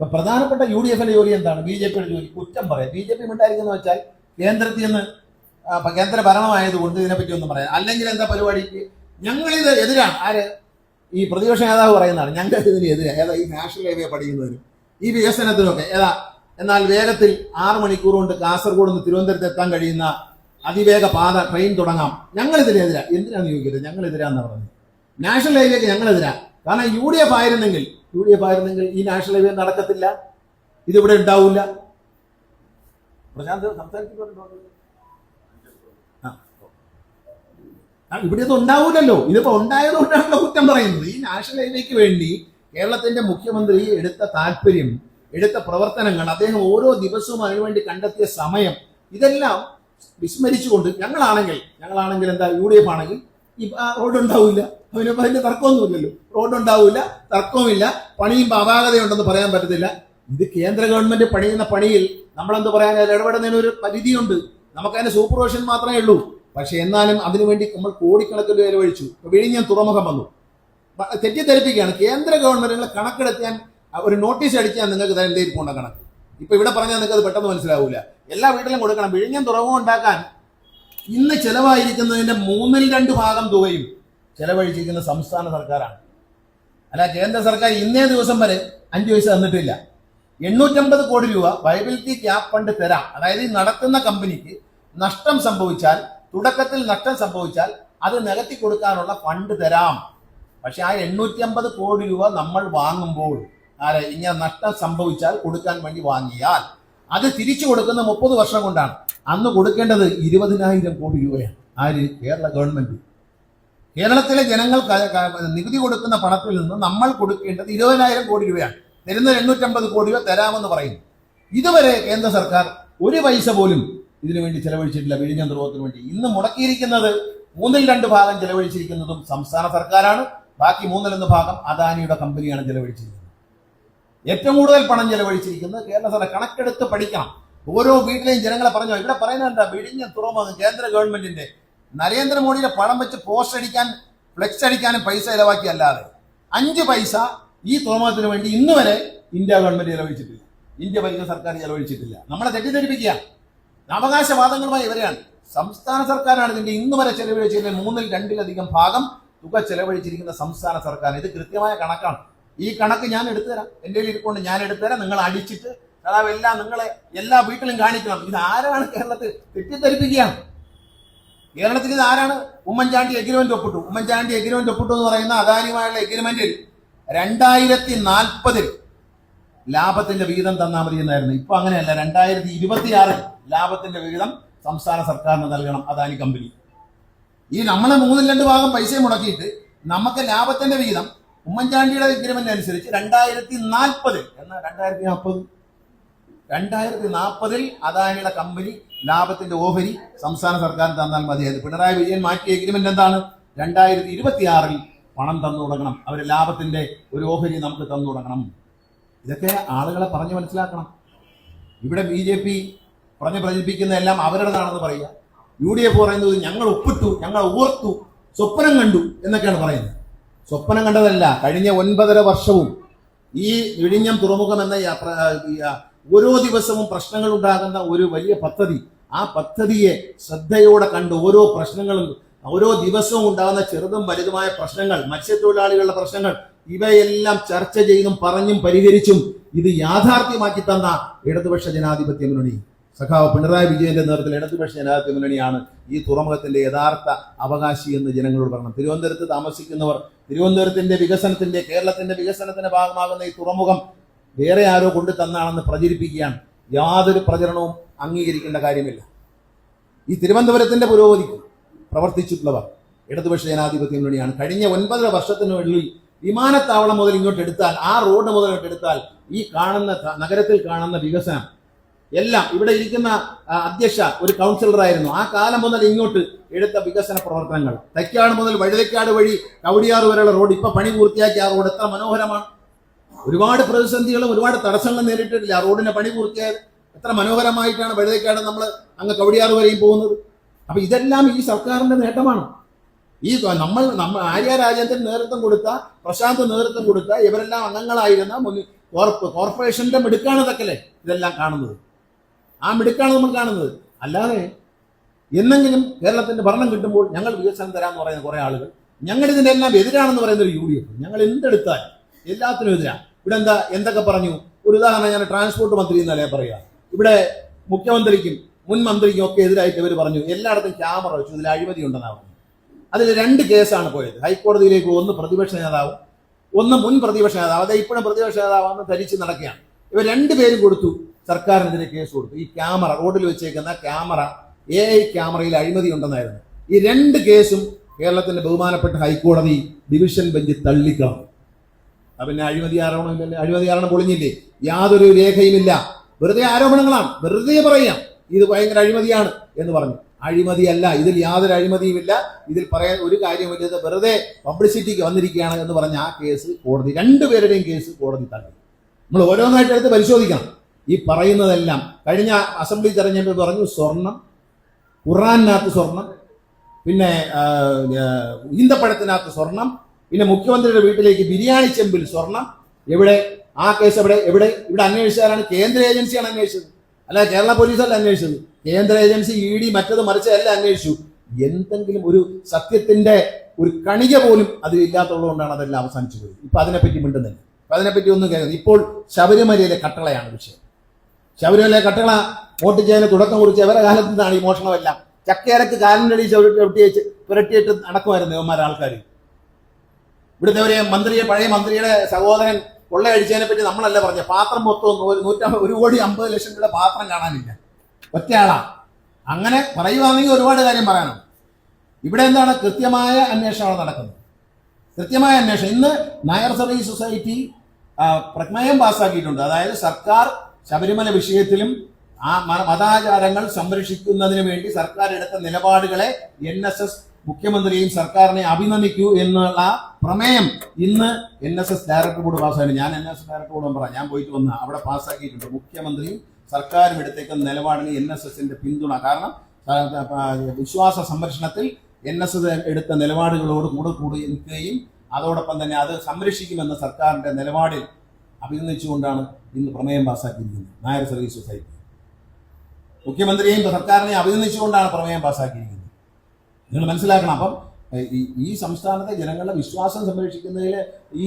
ഇപ്പൊ പ്രധാനപ്പെട്ട യു ഡി എഫിന്റെ ജോലി എന്താണ്? ബി ജെ പിയുടെ ജോലി. കുറ്റം പറയാം. ബി ജെ പി മിണ്ടായിരിക്കുന്ന വെച്ചാൽ കേന്ദ്രത്തിൽ നിന്ന് കേന്ദ്ര ഭരണമായതുകൊണ്ട് ഇതിനെപ്പറ്റി ഒന്നും പറയാം. അല്ലെങ്കിൽ എന്താ പരിപാടിക്ക് ഞങ്ങളിത് എതിരാണ്. ആര്? ഈ പ്രതിപക്ഷ നേതാവ് പറയുന്നതാണ്. ഞങ്ങൾ ഇതിന് എതിരാണ് ഏതാ ഈ നാഷണൽ ഹൈവേ പഠിക്കുന്നതിനും ഈ വികസനത്തിനൊക്കെ. ഏതാ? എന്നാൽ വേഗത്തിൽ ആറ് മണിക്കൂർ കൊണ്ട് കാസർഗോഡ് നിന്ന് തിരുവനന്തപുരത്ത് എത്താൻ കഴിയുന്ന അതിവേഗ പാത ട്രെയിൻ തുടങ്ങാം. ഞങ്ങൾ ഇതിനെതിരാ എന്തിനാണ് ചോദിക്കരുത് ഞങ്ങൾ എതിരാന്ന് പറഞ്ഞത്. നാഷണൽ ഹൈവേക്ക് ഞങ്ങൾ എതിരാ. കാരണം യു ഡി എഫ് ആയിരുന്നെങ്കിൽ യു ഡി എഫ് ആയിരുന്നെങ്കിൽ ഈ നാഷണൽ ഹൈവേ നടക്കത്തില്ല. ഇതിവിടെ ഉണ്ടാവില്ല പ്രശാന്ത് സംസാരിക്കുന്നുണ്ടോ? ഇവിടെ ഇത് ഉണ്ടാവൂലല്ലോ. ഇതിപ്പോ ഉണ്ടായത് കൊണ്ടാണല്ലോ കുറ്റം പറയുന്നത്. ഈ നാഷണൽ ഹൈവേക്ക് വേണ്ടി കേരളത്തിന്റെ മുഖ്യമന്ത്രി എടുത്ത താല്പര്യം എടുത്ത പ്രവർത്തനങ്ങൾ അദ്ദേഹം ഓരോ ദിവസവും അതിനുവേണ്ടി കണ്ടെത്തിയ സമയം ഇതെല്ലാം വിസ്മരിച്ചുകൊണ്ട് ഞങ്ങളാണെങ്കിൽ ഞങ്ങളാണെങ്കിൽ എന്താ യു ഡി എഫ് ആണെങ്കിൽ റോഡ് ഉണ്ടാവില്ല അതിനിപ്പോ അതിന്റെ തർക്കമൊന്നുമില്ലല്ലോ. റോഡ് ഉണ്ടാവില്ല തർക്കവുമില്ല. പണിയും അപാകതയുണ്ടെന്ന് പറയാൻ പറ്റത്തില്ല. ഇത് കേന്ദ്ര ഗവൺമെന്റ് പണിയുന്ന പണിയിൽ നമ്മളെന്ത് പറയാൻ ഇടപെടുന്നതിന് ഒരു പരിധിയുണ്ട്. നമുക്കതിന്റെ സൂപ്പർവിഷൻ മാത്രമേ ഉള്ളൂ. പക്ഷെ എന്നാലും അതിനുവേണ്ടി നമ്മൾ കോടിക്കണക്കിന് ചെലവഴിച്ചു വിഴിഞ്ഞാൽ വിഴിഞ്ഞം തുറമുഖം വന്നു. തെറ്റിദ്ധരിപ്പിക്കുകയാണ്. കേന്ദ്ര ഗവൺമെന്റുകളെ കണക്കെടുത്താൻ ഒരു നോട്ടീസ് അടിക്കാൻ നിങ്ങൾക്ക് പോണ്ട കണക്ക് ഇപ്പൊ ഇവിടെ പറഞ്ഞാൽ നിങ്ങൾക്ക് അത് പെട്ടെന്ന് മനസ്സിലാവില്ല എല്ലാ വീട്ടിലും കൊടുക്കണം. വിഴിഞ്ഞം തുറമുഖം ഉണ്ടാക്കാൻ ഇന്ന് ചെലവായിരിക്കുന്നതിന്റെ മൂന്നിൽ രണ്ട് ഭാഗം തുകയും ചെലവഴിച്ചിരിക്കുന്ന സംസ്ഥാന സർക്കാരാണ്. അല്ല കേന്ദ്ര സർക്കാർ ഇന്നേ ദിവസം വരെ അഞ്ചു പൈസ തന്നിട്ടില്ല. എണ്ണൂറ്റമ്പത് കോടി രൂപ വയബിലിറ്റി ക്യാപ് ഫണ്ട് തരാം. അതായത് ഈ നടത്തുന്ന കമ്പനിക്ക് നഷ്ടം സംഭവിച്ചാൽ തുടക്കത്തിൽ നഷ്ടം സംഭവിച്ചാൽ അത് നികത്തി കൊടുക്കാനുള്ള ഫണ്ട് തരാം. പക്ഷെ ആ എണ്ണൂറ്റി അമ്പത് കോടി രൂപ നമ്മൾ വാങ്ങുമ്പോൾ ആരെ ഇങ്ങനെ നഷ്ടം സംഭവിച്ചാൽ കൊടുക്കാൻ വേണ്ടി വാങ്ങിയാൽ അത് തിരിച്ചു കൊടുക്കുന്ന മുപ്പത് വർഷം കൊണ്ടാണ്. അന്ന് കൊടുക്കേണ്ടത് ഇരുപതിനായിരം കോടി രൂപയാണ്. ആര്? കേരള ഗവൺമെന്റ്. കേരളത്തിലെ ജനങ്ങൾ ക- ക- നികുതി കൊടുക്കുന്ന പണത്തിൽ നിന്ന് നമ്മൾ കൊടുക്കേണ്ടത് ഇരുപതിനായിരം കോടി രൂപയാണ്. തരുന്ന എണ്ണൂറ്റമ്പത് കോടി രൂപ തരാമെന്ന് പറയുന്നു. ഇതുവരെ കേന്ദ്ര സർക്കാർ ഒരു പൈസ പോലും ഇതിനു വേണ്ടി ചെലവഴിച്ചിട്ടില്ല. വിഴിഞ്ഞ ധ്രുവത്തിന് വേണ്ടി. ഇന്ന് മുടക്കിയിരിക്കുന്നത് മൂന്നിൽ രണ്ട് ഭാഗം ചെലവഴിച്ചിരിക്കുന്നതും സംസ്ഥാന സർക്കാരാണ്. ബാക്കി മൂന്നിലൊന്ന് ഭാഗം അദാനിയുടെ കമ്പനിയാണ് ചെലവഴിച്ചിരിക്കുന്നത്. ഏറ്റവും കൂടുതൽ പണം ചെലവഴിച്ചിരിക്കുന്നത് കേരള സർക്കാർ. കണക്കെടുത്ത് പഠിക്കണം. ഓരോ വീട്ടിലെയും ജനങ്ങളെ പറഞ്ഞോ ഇവിടെ പറയുന്നത് എന്താ? വിഴിഞ്ഞം തുറമുഖം കേന്ദ്ര ഗവൺമെന്റിന്റെ. നരേന്ദ്രമോദിയുടെ പണം വെച്ച് പോസ്റ്റ് അടിക്കാൻ ഫ്ലെക്സ് അടിക്കാനും പൈസ ഇലവാക്കി അല്ലാതെ അഞ്ച് പൈസ ഈ തുറമുഖത്തിന് വേണ്ടി ഇന്ന് വരെ ഇന്ത്യ ഗവൺമെന്റ് ചെലവഴിച്ചിട്ടില്ല. ഇന്ത്യ ഭരിക്കുന്ന സർക്കാർ ചെലവഴിച്ചിട്ടില്ല. നമ്മളെ തെറ്റിദ്ധരിപ്പിക്കുക. അവകാശവാദങ്ങളുമായി ഇവരെയാണ്. സംസ്ഥാന സർക്കാരാണ് ഇതിന്റെ ഇന്ന് വരെ ചെലവഴിച്ചതിന്റെ മൂന്നിൽ രണ്ടിലധികം ഭാഗം തുക ചെലവഴിച്ചിരിക്കുന്ന സംസ്ഥാന സർക്കാർ. ഇത് കൃത്യമായ കണക്കാണ്. ഈ കണക്ക് ഞാൻ എടുത്തുതരാം. എന്റെ കയ്യിൽ ഇരിക്കൊണ്ട് ഞാൻ എടുത്തുതരാം. നിങ്ങൾ അടിച്ചിട്ട് അതാവ് എല്ലാം നിങ്ങളെ എല്ലാ വീട്ടിലും കാണിക്കണം. ഇത് ആരാണ് കേരളത്തിൽ തെറ്റിദ്ധരിപ്പിക്കുകയാണ് കേരളത്തിൽ ഇത് ആരാണ്? ഉമ്മൻചാണ്ടി എഗ്രിമെന്റ് ഒപ്പിട്ടു. ഉമ്മൻചാണ്ടി എഗ്രിമെന്റ് ഒപ്പിട്ടു എന്ന് പറയുന്ന അദാനിയുമായുള്ള എഗ്രിമെന്റിൽ രണ്ടായിരത്തി നാൽപ്പതിൽ ലാഭത്തിന്റെ വിഹിതം തന്നാൽ മതി എന്നായിരുന്നു. ഇപ്പൊ അങ്ങനെയല്ല രണ്ടായിരത്തി ഇരുപത്തിയാറിൽ ലാഭത്തിന്റെ വിഹിതം സംസ്ഥാന സർക്കാരിന് നൽകണം അദാനി കമ്പനി. ഈ നമ്മളെ മൂന്നിൽ രണ്ട് ഭാഗം പൈസ മുടക്കിയിട്ട് നമുക്ക് ലാഭത്തിന്റെ വിഹിതം ഉമ്മൻചാണ്ടിയുടെ എഗ്രിമെന്റ് അനുസരിച്ച് രണ്ടായിരത്തി നാൽപ്പത് എന്നാൽ രണ്ടായിരത്തി നാൽപ്പത് രണ്ടായിരത്തി നാൽപ്പതിൽ അദാനിയുടെ കമ്പനി ലാഭത്തിന്റെ ഓഹരി സംസ്ഥാന സർക്കാർ തന്നാൽ മതിയായിരുന്നു പിണറായി വിജയൻ മാറ്റിയ എഗ്രിമെന്റ് എന്താണ്? രണ്ടായിരത്തി ഇരുപത്തിയാറിൽ പണം തന്നു തുടങ്ങണം. അവർ ലാഭത്തിന്റെ ഒരു ഓഹരി നമുക്ക് തന്നു തുടങ്ങണം. ഇതൊക്കെ ആളുകളെ പറഞ്ഞു മനസ്സിലാക്കണം. ഇവിടെ ബി ജെ പി പറഞ്ഞ് പ്രചരിപ്പിക്കുന്ന എല്ലാം അവരുടേതാണെന്ന് പറയുക. യു ഡി എഫ് പറയുന്നത് ഞങ്ങൾ ഒപ്പിട്ടു ഞങ്ങൾ ഓർത്തു സ്വപ്നം കണ്ടു എന്നൊക്കെയാണ് പറയുന്നത്. സ്വപ്നം കണ്ടതല്ല കഴിഞ്ഞ ഒൻപതര വർഷവും ഈ വിഴിഞ്ഞം തുറമുഖം എന്ന ഓരോ ദിവസവും പ്രശ്നങ്ങൾ ഉണ്ടാകുന്ന ഒരു വലിയ പദ്ധതി. ആ പദ്ധതിയെ ശ്രദ്ധയോടെ കണ്ട് ഓരോ പ്രശ്നങ്ങളും ഓരോ ദിവസവും ഉണ്ടാകുന്ന ചെറുതും വലുതുമായ പ്രശ്നങ്ങൾ മത്സ്യത്തൊഴിലാളികളുടെ പ്രശ്നങ്ങൾ ഇവയെല്ലാം ചർച്ച ചെയ്തും പറഞ്ഞും പരിഹരിച്ചും ഇത് യാഥാർത്ഥ്യമാക്കി തന്ന ഇടതുപക്ഷ ജനാധിപത്യ മുന്നണി. സഖാവ് പിണറായി വിജയന്റെ നേതൃത്വത്തിൽ ഇടതുപക്ഷ ജനാധിപത്യ മുന്നണിയാണ് ഈ തുറമുഖത്തിന്റെ യഥാർത്ഥ അവകാശി എന്ന് ജനങ്ങളോട് പറയണം. തിരുവനന്തപുരത്ത് താമസിക്കുന്നവർ തിരുവനന്തപുരത്തിന്റെ വികസനത്തിന്റെ കേരളത്തിന്റെ വികസനത്തിന്റെ ഭാഗമാകുന്ന ഈ തുറമുഖം വേറെ ആരോ കൊണ്ടു തന്നാണെന്ന് പ്രചരിപ്പിക്കുകയാണ്. യാതൊരു പ്രചരണവും അംഗീകരിക്കേണ്ട കാര്യമില്ല. ഈ തിരുവനന്തപുരത്തിന്റെ പുരോഗതിക്ക് പ്രവർത്തിച്ചിട്ടുള്ളവർ ഇടതുപക്ഷ ജനാധിപത്യ മുന്നണിയാണ്. കഴിഞ്ഞ ഒൻപതര വർഷത്തിനുള്ളിൽ വിമാനത്താവളം മുതൽ ഇങ്ങോട്ട് എടുത്താൽ ആ റോഡ് മുതൽ ഇങ്ങോട്ട് എടുത്താൽ ഈ കാണുന്ന നഗരത്തിൽ കാണുന്ന വികസനം എല്ലാം ഇവിടെ ഇരിക്കുന്ന അധ്യക്ഷ ഒരു കൗൺസിലറായിരുന്നു ആ കാലം മുതൽ ഇങ്ങോട്ട് എടുത്ത വികസന പ്രവർത്തനങ്ങൾ. തൈക്കാട് മുതൽ വഴുതക്കാട് വഴി കവടിയാറ് വരെയുള്ള റോഡ് ഇപ്പൊ പണി പൂർത്തിയാക്കിയ ആ റോഡ് എത്ര മനോഹരമാണ്. ഒരുപാട് പ്രതിസന്ധികളും ഒരുപാട് തടസ്സങ്ങളും നേരിട്ടിട്ടില്ല. റോഡിന് പണി പൂർത്തിയായത് എത്ര മനോഹരമായിട്ടാണ് വഴുതേക്കാട് നമ്മൾ അങ്ങ് കവടിയാറ് വരെയും പോകുന്നത്. അപ്പൊ ഇതെല്ലാം ഈ സർക്കാരിന്റെ നേട്ടമാണ്. ഈ നമ്മൾ നമ്മൾ ആര്യ രാജേന്ദ്രൻ നേതൃത്വം കൊടുത്ത പ്രശാന്ത് നേതൃത്വം കൊടുത്ത ഇവരെല്ലാം അംഗങ്ങളായിരുന്ന കോർപ്പറേഷന്റെ മിടുക്കാണ് ഇതൊക്കെ ഇതെല്ലാം കാണുന്നത്. ആ മിടുക്കാണ് നമ്മൾ കാണുന്നത്. അല്ലാതെ എന്നെങ്കിലും കേരളത്തിന്റെ ഭരണം കിട്ടുമ്പോൾ ഞങ്ങൾ വികസനം തരാമെന്ന് പറയുന്ന കുറെ ആളുകൾ ഞങ്ങൾ ഇതിന്റെ എല്ലാം എതിരാണെന്ന് പറയുന്ന ഒരു യു ഡി എഫ് ഞങ്ങൾ എന്തെടുത്താൽ എല്ലാത്തിനും എതിരാണ് ഇവിടെ എന്താ എന്തൊക്കെ പറഞ്ഞു? ഒരു ഉദാഹരണം ഞാൻ ട്രാൻസ്പോർട്ട് മന്ത്രി എന്നല്ലേ പറയുക ഇവിടെ മുഖ്യമന്ത്രിക്കും മുൻ മന്ത്രിക്കും ഒക്കെ എതിരായിട്ട് ഇവർ പറഞ്ഞു എല്ലായിടത്തും ക്യാമറ വെച്ചു ഇതിൽ അഴിമതി ഉണ്ടെന്നാണ്. പറഞ്ഞു അതിൽ രണ്ട് കേസാണ് പോയത്. ഹൈക്കോടതിയിലേക്ക് ഒന്ന് പ്രതിപക്ഷ നേതാവ് ഒന്ന് മുൻ പ്രതിപക്ഷ നേതാവ്. അതായത് ഇപ്പോഴും പ്രതിപക്ഷ നേതാവാണെന്ന് ധരിച്ച് നടക്കുകയാണ്. ഇവർ രണ്ടുപേരും കൊടുത്തു സർക്കാരിനെതിരെ കേസ് കൊടുത്തു. ഈ ക്യാമറ റോഡിൽ വെച്ചേക്കുന്ന ക്യാമറ എ ഐ ക്യാമറയിൽ അഴിമതി ഉണ്ടെന്നായിരുന്നു. ഈ രണ്ട് കേസും കേരളത്തിന്റെ ബഹുമാനപ്പെട്ട ഹൈക്കോടതി ഡിവിഷൻ ബെഞ്ച് തള്ളിക്കളഞ്ഞു. പിന്നെ അഴിമതി ആരോപണം അഴിമതി ആരോപണം പൊളിഞ്ഞില്ലേ? യാതൊരു രേഖയുമില്ല. വെറുതെ ആരോപണങ്ങളാണ്. വെറുതെ പറയാം. ഇത് ഭയങ്കര അഴിമതിയാണ് എന്ന് പറഞ്ഞു. അഴിമതിയല്ല. ഇതിൽ യാതൊരു അഴിമതിയുമില്ല. ഇതിൽ പറയാൻ ഒരു കാര്യമില്ല വെറുതെ പബ്ലിസിറ്റിക്ക് വന്നിരിക്കുകയാണ് എന്ന് പറഞ്ഞ ആ കേസ് കോടതി രണ്ടുപേരുടെയും കേസ് കോടതി തള്ളി. നമ്മൾ ഓരോന്നായിട്ട് എടുത്ത് പരിശോധിക്കണം. ഈ പറയുന്നതെല്ലാം കഴിഞ്ഞ അസംബ്ലി തെരഞ്ഞെടുപ്പ് പറഞ്ഞു സ്വർണം ഖുറാനകത്ത് സ്വർണം പിന്നെ ഈന്തപ്പഴത്തിനകത്ത് സ്വർണം പിന്നെ മുഖ്യമന്ത്രിയുടെ വീട്ടിലേക്ക് ബിരിയാണി ചെമ്പിൽ സ്വർണം. എവിടെ? ആ കേസ് എവിടെ? എവിടെ? ഇവിടെ അന്വേഷിച്ചാലാണ് കേന്ദ്ര ഏജൻസിയാണ് അന്വേഷിച്ചത്. അല്ല കേരള പോലീസല്ല അന്വേഷിച്ചത്. കേന്ദ്ര ഏജൻസി ഇ ഡി മറ്റത് മറിച്ചതല്ല അന്വേഷിച്ചു. എന്തെങ്കിലും ഒരു സത്യത്തിന്റെ ഒരു കണിക പോലും അതിൽ ഇല്ലാത്തതുകൊണ്ടാണ് അതെല്ലാം അവസാനിച്ചു പോയത്. ഇപ്പൊ അതിനെപ്പറ്റി മിണ്ടുന്നില്ല അപ്പൊ അതിനെപ്പറ്റി ഒന്നും കേൾക്കുന്നത് ഇപ്പോൾ ശബരിമലയിലെ കട്ടളയാണ് വിഷയം. ശബരിമലയിലെ കട്ടള വോട്ട് ചെയ്യാൻ തുടക്കം കുറിച്ച് അവരുടെ കാലത്ത് നിന്നാണ് ഈ മോഷണമെല്ലാം? ചക്കേരക്ക് കാലിന്റെ അടി ചവിട്ടി പുരട്ടിയിട്ട് നടക്കുമായിരുന്നു ഇവന്മാരെ ആൾക്കാർ ഇവിടുത്തെ ഒരു മന്ത്രിയെ പഴയ മന്ത്രിയുടെ സഹോദരൻ കൊള്ളയടിച്ചതിനെ പറ്റി നമ്മളല്ല പറഞ്ഞ? പാത്രം മൊത്തം നൂറ്റമ്പത് ഒരു കോടി അമ്പത് ലക്ഷം രൂപയുടെ പാത്രം കാണാനില്ല. ഒറ്റയാളാ. അങ്ങനെ പറയുവാണെങ്കിൽ ഒരുപാട് കാര്യം പറയണം ഇവിടെ എന്താണ് കൃത്യമായ അന്വേഷണമാണ് നടക്കുന്നത്? കൃത്യമായ അന്വേഷണം. ഇന്ന് നായർ സർവീസ് സൊസൈറ്റി പ്രമേയം പാസ്സാക്കിയിട്ടുണ്ട്. അതായത് സർക്കാർ ശബരിമല വിഷയത്തിലും ആ മതാചാരങ്ങൾ സംരക്ഷിക്കുന്നതിന് വേണ്ടി സർക്കാർ എടുത്ത നിലപാടുകളെ എൻ എസ് എസ് മുഖ്യമന്ത്രിയെയും സർക്കാരിനെ അഭിനന്ദിക്കൂ എന്നുള്ള പ്രമേയം ഇന്ന് N S S director board പാസ്സായി ഞാൻ N S S director board മെമ്പറാണ് ഞാൻ പോയിട്ട് വന്ന അവിടെ പാസ്സാക്കിയിട്ടുണ്ട്. മുഖ്യമന്ത്രിയും സർക്കാരും എടുത്തേക്കുന്ന നിലപാടിന് എൻ എസ് എസിന്റെ പിന്തുണ. കാരണം വിശ്വാസ സംരക്ഷണത്തിൽ എൻ എസ് എസ് എടുത്ത നിലപാടുകളോട് കൂടെ കൂടി നിൽക്കുകയും അതോടൊപ്പം തന്നെ അത് സംരക്ഷിക്കുമെന്ന സർക്കാരിന്റെ നിലപാടിൽ അഭിനന്ദിച്ചുകൊണ്ടാണ് ഇന്ന് പ്രമേയം പാസ്സാക്കിയിരിക്കുന്നത്. Nair service society. മുഖ്യമന്ത്രിയെയും സർക്കാരിനെയും അഭിനന്ദിച്ചുകൊണ്ടാണ് പ്രമേയം പാസ്സാക്കിയിരിക്കുന്നത്. നിങ്ങൾ മനസ്സിലാക്കണം. അപ്പം ഈ സംസ്ഥാനത്തെ ജനങ്ങളുടെ വിശ്വാസം സംരക്ഷിക്കുന്നതിൽ ഈ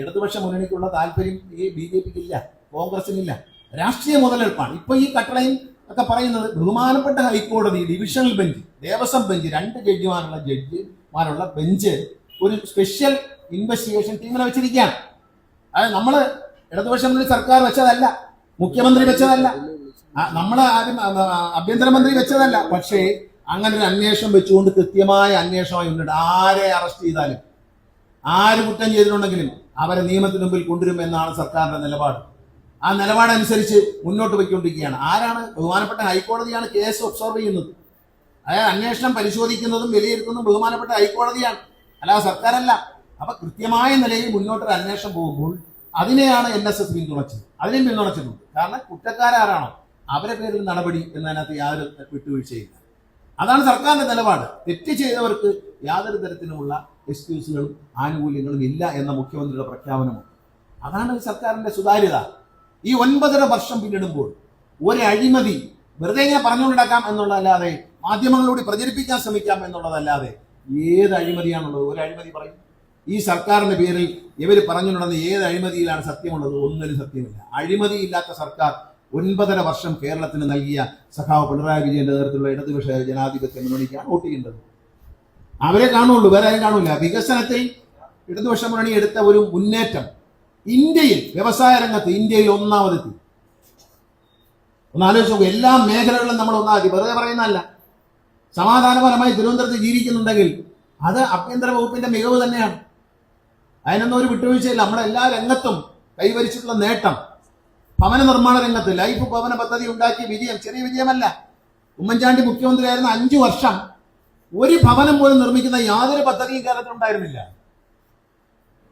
ഇടതുപക്ഷ മുന്നണിക്കുള്ള താല്പര്യം ഈ ബി ജെ പിക്ക് ഇല്ല കോൺഗ്രസിനില്ല. രാഷ്ട്രീയ മുതലെടുപ്പാണ്. ഇപ്പൊ ഈ കട്ടളയും ഒക്കെ പറയുന്നത് ബഹുമാനപ്പെട്ട ഹൈക്കോടതി ഡിവിഷണൽ ബെഞ്ച് ദേവസ്വം ബെഞ്ച് രണ്ട് ജഡ്ജിമാരുള്ള ജഡ്ജിമാരുള്ള ബെഞ്ച് ഒരു സ്പെഷ്യൽ ഇൻവെസ്റ്റിഗേഷൻ ടീമിനെ വെച്ചിരിക്കുകയാണ്. അതായത് നമ്മൾ ഇടതുപക്ഷ മുന്നണി സർക്കാർ വെച്ചതല്ല മുഖ്യമന്ത്രി വെച്ചതല്ല നമ്മൾ ആദ്യം ആഭ്യന്തരമന്ത്രി വെച്ചതല്ല. പക്ഷേ അങ്ങനെ ഒരു അന്വേഷണം വെച്ചുകൊണ്ട് കൃത്യമായ അന്വേഷണമായി ഉണ്ട് ആരെ അറസ്റ്റ് ചെയ്താലും ആര് കുറ്റം ചെയ്തിട്ടുണ്ടെങ്കിലും അവരെ നിയമത്തിന് മുമ്പിൽ കൊണ്ടുവരുമെന്നാണ് സർക്കാരിന്റെ നിലപാട്. ആ നിലപാടനുസരിച്ച് മുന്നോട്ട് പോയിക്കൊണ്ടിരിക്കുകയാണ്. ആരാണ്? ബഹുമാനപ്പെട്ട ഹൈക്കോടതിയാണ് കേസ് ഒബ്സർവ് ചെയ്യുന്നത്. അതായത് അന്വേഷണം പരിശോധിക്കുന്നതും വിലയിരുത്തുന്നതും ബഹുമാനപ്പെട്ട ഹൈക്കോടതിയാണ്. അല്ലാതെ സർക്കാരല്ല. അപ്പൊ കൃത്യമായ നിലയിൽ മുന്നോട്ടൊരു അന്വേഷണം പോകുമ്പോൾ അതിനെയാണ് എൻ എസ് എസ് പിന്തുണച്ചത്. അതിനെയും പിന്തുണച്ചിട്ടുണ്ട്. കാരണം കുറ്റക്കാരാരാണോ? അവരെ പേരിൽ നടപടി എന്നതിനകത്ത് യാതൊരു വിട്ടുവീഴ്ചയില്ല. അതാണ് സർക്കാരിന്റെ നിലപാട്. തെറ്റ് ചെയ്തവർക്ക് യാതൊരു തരത്തിലുമുള്ള എക്സ്ക്യൂസുകളും ആനുകൂല്യങ്ങളും ഇല്ല എന്ന മുഖ്യമന്ത്രിയുടെ പ്രഖ്യാപനമുണ്ട്. അതാണ് സർക്കാരിന്റെ സുതാര്യത. ഈ ഒൻപതര വർഷം പിന്നിടുമ്പോൾ ഒരു അഴിമതി വെറുതെ ഇങ്ങനെ പറഞ്ഞുകൊണ്ടാക്കാം എന്നുള്ളതല്ലാതെ മാധ്യമങ്ങളിലൂടെ പ്രചരിപ്പിക്കാൻ ശ്രമിക്കാം എന്നുള്ളതല്ലാതെ ഏത് അഴിമതിയാണുള്ളത്? ഒരു അഴിമതി പറയും. ഈ സർക്കാരിന്റെ പേരിൽ ഇവർ നടന്ന ഏത് അഴിമതിയിലാണ് സത്യമുള്ളത്? ഒന്നിനും സത്യമില്ല. അഴിമതിയില്ലാത്ത സർക്കാർ ഒൻപതര വർഷം കേരളത്തിന് നൽകിയ സഖാവ് പിണറായി വിജയന്റെ നേതൃത്വത്തിലുള്ള ഇടതുപക്ഷ ജനാധിപത്യ മുന്നണിക്കാണ് വോട്ട് ചെയ്യേണ്ടത്. അവരെ കാണുള്ളൂ വേറെ ആരും കാണൂല വികസനത്തിൽ ഇടതുപക്ഷ മുന്നണി എടുത്ത ഒരു മുന്നേറ്റം ഇന്ത്യയിൽ വ്യവസായ രംഗത്ത് ഇന്ത്യയിൽ ഒന്നാമതെത്തി ഒന്ന് ആലോചിച്ച് നോക്കൂ എല്ലാ മേഖലകളിലും നമ്മൾ ഒന്നാമതി വെറുതെ പറയുന്നതല്ല. സമാധാനപരമായി തിരുവനന്തപുരത്ത് ജീവിക്കുന്നുണ്ടെങ്കിൽ അത് ആഭ്യന്തര വകുപ്പിന്റെ മികവ് തന്നെയാണ്. അതിനൊന്നും ഒരു വിട്ടുവീഴ്ചയില്ല. നമ്മുടെ എല്ലാ രംഗത്തും കൈവരിച്ചിട്ടുള്ള നേട്ടം ഭവന നിർമ്മാണ രംഗത്ത് ലൈഫ് ഭവന പദ്ധതി ഉണ്ടാക്കിയ വിജയം ചെറിയ വിജയമല്ല. ഉമ്മൻചാണ്ടി മുഖ്യമന്ത്രിയായിരുന്ന അഞ്ചു വർഷം ഒരു ഭവനം പോലും നിർമ്മിക്കുന്ന യാതൊരു പദ്ധതിയും കേരളത്തിൽ ഉണ്ടായിരുന്നില്ല.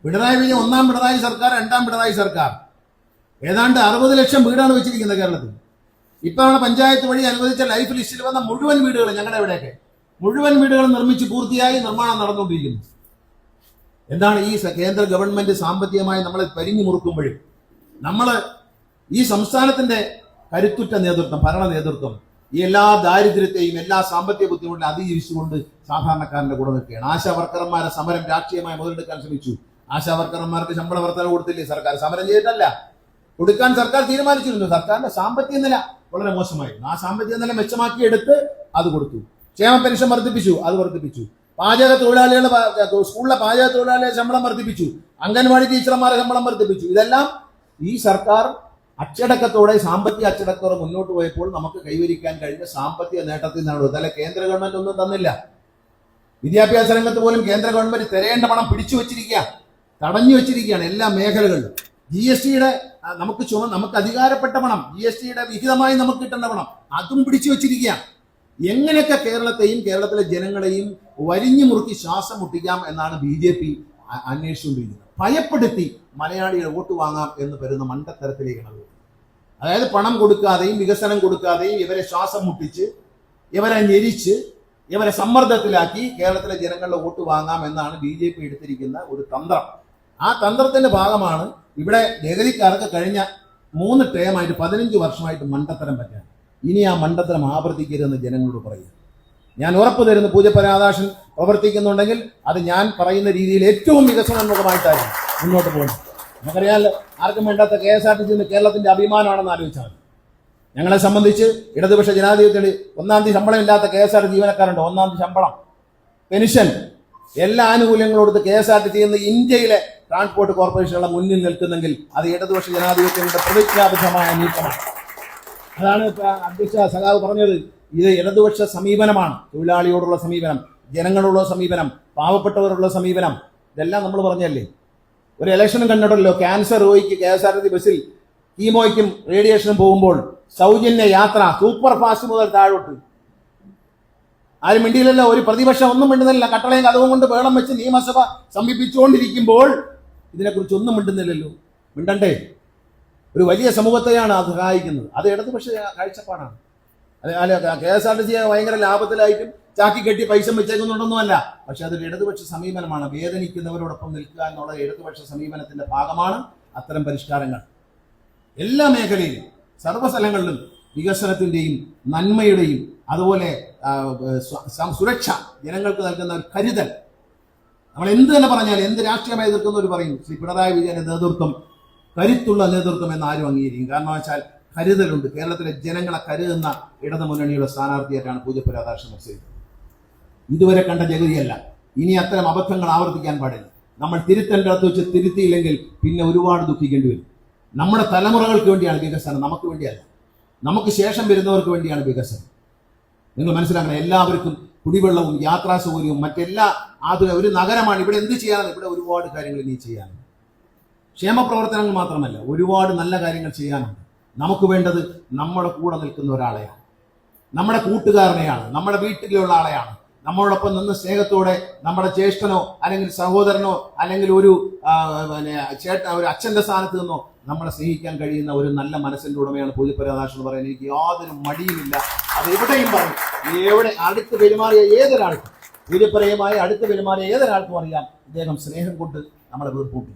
പിണറായി വിജയൻ ഒന്നാം പിണറായി സർക്കാർ രണ്ടാം പിണറായി സർക്കാർ. ഏതാണ്ട് അറുപത് ലക്ഷം വീടാണ് വെച്ചിരിക്കുന്നത് കേരളത്തിൽ. ഇപ്പോഴാണ് പഞ്ചായത്ത് വഴി അനുവദിച്ച ലൈഫ് ലിസ്റ്റിൽ വന്ന മുഴുവൻ വീടുകൾ ഞങ്ങളുടെ ഇവിടെയൊക്കെ. മുഴുവൻ വീടുകളും നിർമ്മിച്ച് പൂർത്തിയായി നിർമ്മാണം നടന്നുകൊണ്ടിരിക്കുന്നു. എന്താണ് ഈ കേന്ദ്ര ഗവൺമെന്റ് സാമ്പത്തികമായി നമ്മളെ പരിഞ്ഞു മുറുക്കുമ്പോഴും നമ്മൾ ഈ സംസ്ഥാനത്തിന്റെ കരുത്തുറ്റ നേതൃത്വം ഭരണ നേതൃത്വം ഈ എല്ലാ ദാരിദ്ര്യത്തെയും എല്ലാ സാമ്പത്തിക ബുദ്ധിമുട്ടിലും അതിജീവിച്ചുകൊണ്ട് സാധാരണക്കാരന്റെ കൂടെ നിൽക്കുകയാണ്. ആശാ വർക്കർമാരെ സമരം രാഷ്ട്രീയമായി മുതലെടുക്കാൻ ശ്രമിച്ചു. ആശാ വർക്കർമാർക്ക് ശമ്പള വർധന കൊടുത്തില്ലേ സർക്കാർ? സമരം ചെയ്തിട്ടല്ല. കൊടുക്കാൻ സർക്കാർ തീരുമാനിച്ചിരുന്നു. സർക്കാരിന്റെ സാമ്പത്തിക നില വളരെ മോശമായിരുന്നു. ആ സാമ്പത്തിക നില മെച്ചമാക്കി എടുത്ത് അത് കൊടുത്തു. ക്ഷേമ പെൻഷൻ വർദ്ധിപ്പിച്ചു അത് വർദ്ധിപ്പിച്ചു. പാചക തൊഴിലാളികളുടെ സ്കൂളിലെ പാചക തൊഴിലാളികളുടെ ശമ്പളം വർദ്ധിപ്പിച്ചു. അംഗൻവാടി ടീച്ചർമാരുടെ ശമ്പളം വർദ്ധിപ്പിച്ചു. ഇതെല്ലാം ഈ സർക്കാർ അച്ചടക്കത്തോടെ സാമ്പത്തിക അച്ചടക്കത്തോടെ മുന്നോട്ട് പോയപ്പോൾ നമുക്ക് കൈവരിക്കാൻ കഴിഞ്ഞ സാമ്പത്തിക നേട്ടത്തിൽ നിന്നാണ് ഇതല്ല കേന്ദ്ര ഗവൺമെന്റ് ഒന്നും തന്നില്ല. വിദ്യാഭ്യാസ രംഗത്ത് പോലും കേന്ദ്ര ഗവൺമെന്റ് തിരയേണ്ട പണം പിടിച്ചു വെച്ചിരിക്കുക തടഞ്ഞു വെച്ചിരിക്കുകയാണ് എല്ലാ മേഖലകളിലും. ജി എസ് ടിയുടെ നമുക്ക് ചുമ നമുക്ക് അധികാരപ്പെട്ട പണം ജി എസ് ടിയുടെ വിഹിതമായി നമുക്ക് കിട്ടേണ്ട പണം അതും പിടിച്ചു വെച്ചിരിക്കുകയാണ് എങ്ങനെയൊക്കെ കേരളത്തെയും കേരളത്തിലെ ജനങ്ങളെയും വരിഞ്ഞു മുറുക്കി ശ്വാസം മുട്ടിക്കാം എന്നാണ് ബി ജെ പി അന്വേഷിച്ചുകൊണ്ടിരിക്കുന്നത്. ഭയപ്പെടുത്തി മലയാളിയുടെ വോട്ട് വാങ്ങാം എന്ന് വരുന്ന മണ്ടത്തരത്തിലേക്കാണ് അത് അതായത് പണം കൊടുക്കാതെയും വികസനം കൊടുക്കാതെയും ഇവരെ ശ്വാസം മുട്ടിച്ച് ഇവരെ ഞെരിച്ച് ഇവരെ സമ്മർദ്ദത്തിലാക്കി കേരളത്തിലെ ജനങ്ങളുടെ വോട്ട് വാങ്ങാം എന്നാണ് ബി ജെ പി എടുത്തിരിക്കുന്ന ഒരു തന്ത്രം. ആ തന്ത്രത്തിന്റെ ഭാഗമാണ് ഇവിടെ ലഹരിക്കാർക്ക് കഴിഞ്ഞ മൂന്ന് ടേമായിട്ട് പതിനഞ്ച് വർഷമായിട്ട് മണ്ടത്തരം പറ്റാൻ. ഇനി ആ മണ്ടത്തരം ആവർത്തിക്കരുതെന്ന് ജനങ്ങളോട് പറയുക ഞാൻ ഉറപ്പ് തരുന്നു പൂജപ്പരാദാശൻ പ്രവർത്തിക്കുന്നുണ്ടെങ്കിൽ അത് ഞാൻ പറയുന്ന രീതിയിൽ ഏറ്റവും വികസനോന്മുഖമായിട്ടായിരുന്നു മുന്നോട്ട് പോകുന്നത്. നമുക്കറിയാമല്ലോ ആർക്കും വേണ്ടാത്ത K S R T C കേരളത്തിന്റെ അഭിമാനമാണെന്ന് ആലോചിച്ചാൽ ഞങ്ങളെ സംബന്ധിച്ച് ഇടതുപക്ഷ ജനാധിപത്യത്തിൽ ഒന്നാം തീയതി ശമ്പളം ഇല്ലാത്ത കെ എസ് ആർ ടി ജീവനക്കാരുണ്ട് ഒന്നാം തീയതി ശമ്പളം. പെൻഷൻ എല്ലാ ആനുകൂല്യങ്ങളും കൊടുത്ത് കെ എസ് ആർ ടി ചെയ്യുന്ന ഇന്ത്യയിലെ ട്രാൻസ്പോർട്ട് കോർപ്പറേഷനുകളെ മുന്നിൽ നിൽക്കുന്നെങ്കിൽ അത് ഇടതുപക്ഷ ജനാധിപത്യങ്ങളുടെ പ്രതിജ്ഞാബദ്ധമായ നീക്കമാണ്. അതാണ് അധ്യക്ഷ സഖാവ് പറഞ്ഞത്. ഇത് ഇടതുപക്ഷ സമീപനമാണ്. തൊഴിലാളിയോടുള്ള സമീപനം ജനങ്ങളോടുള്ള സമീപനം പാവപ്പെട്ടവരുള്ള സമീപനം. ഇതെല്ലാം നമ്മൾ പറഞ്ഞല്ലേ? ഒരു ഇലക്ഷനും കണ്ടിട്ടല്ലോ ക്യാൻസർ രോഗിക്ക് കെ എസ് ആർ ടി ബസ്സിൽ കീമോയ്ക്കും റേഡിയേഷനും പോകുമ്പോൾ സൗജന്യ യാത്ര സൂപ്പർ ഫാസ്റ്റ് മുതൽ താഴോട്ട്. ആരും മിണ്ടിയില്ലല്ലോ. ഒരു പ്രതിപക്ഷം ഒന്നും മിണ്ടുന്നില്ല. കട്ടളയും കഥവും കൊണ്ട് വേളം വെച്ച് നിയമസഭ സമീപിച്ചുകൊണ്ടിരിക്കുമ്പോൾ ഇതിനെക്കുറിച്ച് ഒന്നും മിണ്ടുന്നില്ലല്ലോ. മിണ്ടണ്ടേ? ഒരു വലിയ സമൂഹത്തെയാണ് അത് സഹായിക്കുന്നത്. അത് ഇടതുപക്ഷ കാഴ്ചപ്പാടാണ്. അല്ല K S R T C ഭയങ്കര ലാഭത്തിലായിട്ടും ചാക്കി കെട്ടി പൈസ വെച്ചേക്കുന്നുണ്ടൊന്നുമല്ല പക്ഷെ അതൊരു ഇടതുപക്ഷ സമീപനമാണ്. വേദനിക്കുന്നവരോടൊപ്പം നിൽക്കുക എന്നുള്ള ഇടതുപക്ഷ സമീപനത്തിന്റെ ഭാഗമാണ് അത്തരം പരിഷ്കാരങ്ങൾ. എല്ലാ മേഖലയിലും സർവസ്ഥലങ്ങളിലും വികസനത്തിന്റെയും നന്മയുടെയും അതുപോലെ സുരക്ഷ ജനങ്ങൾക്ക് നൽകുന്ന ഒരു കരുതൽ. നമ്മൾ എന്ത് തന്നെ പറഞ്ഞാൽ എന്ത് രാഷ്ട്രീയമായി എതിർക്കുന്നവർ പറയും ശ്രീ പിണറായി വിജയന്റെ നേതൃത്വം കരുത്തുള്ള നേതൃത്വം എന്ന് ആരും അംഗീകരിക്കും. കാരണം വെച്ചാൽ കരുതലുണ്ട്. കേരളത്തിലെ ജനങ്ങളെ കരുതുന്ന ഇടതു മുന്നണിയുടെ സ്ഥാനാർത്ഥിയായിട്ടാണ് പൂജപ്പുര രാധാകൃഷ്ണൻ മത്സരിക്കുന്നത് ഇതുവരെ കണ്ട ജഗതിയല്ല. ഇനി അത്തരം അബദ്ധങ്ങൾ ആവർത്തിക്കാൻ പാടില്ല. നമ്മൾ തിരുത്തേണ്ടടുത്ത് വെച്ച് തിരുത്തിയില്ലെങ്കിൽ പിന്നെ ഒരുപാട് ദുഃഖിക്കേണ്ടി വരും. നമ്മുടെ തലമുറകൾക്ക് വേണ്ടിയാണ് വികസനം. നമുക്ക് വേണ്ടിയല്ല. നമുക്ക് ശേഷം വരുന്നവർക്ക് വേണ്ടിയാണ് വികസനം. നിങ്ങൾ മനസ്സിലാക്കണം എല്ലാവർക്കും കുടിവെള്ളവും യാത്രാ സൗകര്യവും മറ്റെല്ലാ ആധുനിക ഒരു നഗരമാണ്. ഇവിടെ എന്ത് ചെയ്യാനാണ്? ഇവിടെ ഒരുപാട് കാര്യങ്ങൾ ഇനി ചെയ്യാനുണ്ട്. ക്ഷേമപ്രവർത്തനങ്ങൾ മാത്രമല്ല ഒരുപാട് നല്ല കാര്യങ്ങൾ ചെയ്യാനുണ്ട്. നമുക്ക് വേണ്ടത് നമ്മുടെ കൂടെ നിൽക്കുന്ന ഒരാളെയാണ്. നമ്മുടെ കൂട്ടുകാരനെയാണ് നമ്മുടെ വീട്ടിലുള്ള ആളെയാണ്. നമ്മളോടൊപ്പം നിന്ന് സ്നേഹത്തോടെ നമ്മുടെ ജ്യേഷ്ഠനോ അല്ലെങ്കിൽ സഹോദരനോ അല്ലെങ്കിൽ ഒരു ചേട്ട ഒരു അച്ഛന്റെ സ്ഥാനത്ത് നിന്നോ നമ്മളെ സ്നേഹിക്കാൻ കഴിയുന്ന ഒരു നല്ല മനസ്സിന്റെ ഉടമയാണ് പൂജപ്പരാദാശ് എന്ന് പറയുന്നത്. എനിക്ക് യാതൊരു മടിയുമില്ല. അത് എവിടെയും പറയും. എവിടെ അടുത്ത് പെരുമാറിയ ഏതൊരാൾക്കും പൂജപ്പരയുമായി അടുത്ത് പെരുമാറിയ ഏതൊരാൾക്കും അറിയാം ഇദ്ദേഹം സ്നേഹം കൊണ്ട് നമ്മളെ വീർപ്പൂട്ടി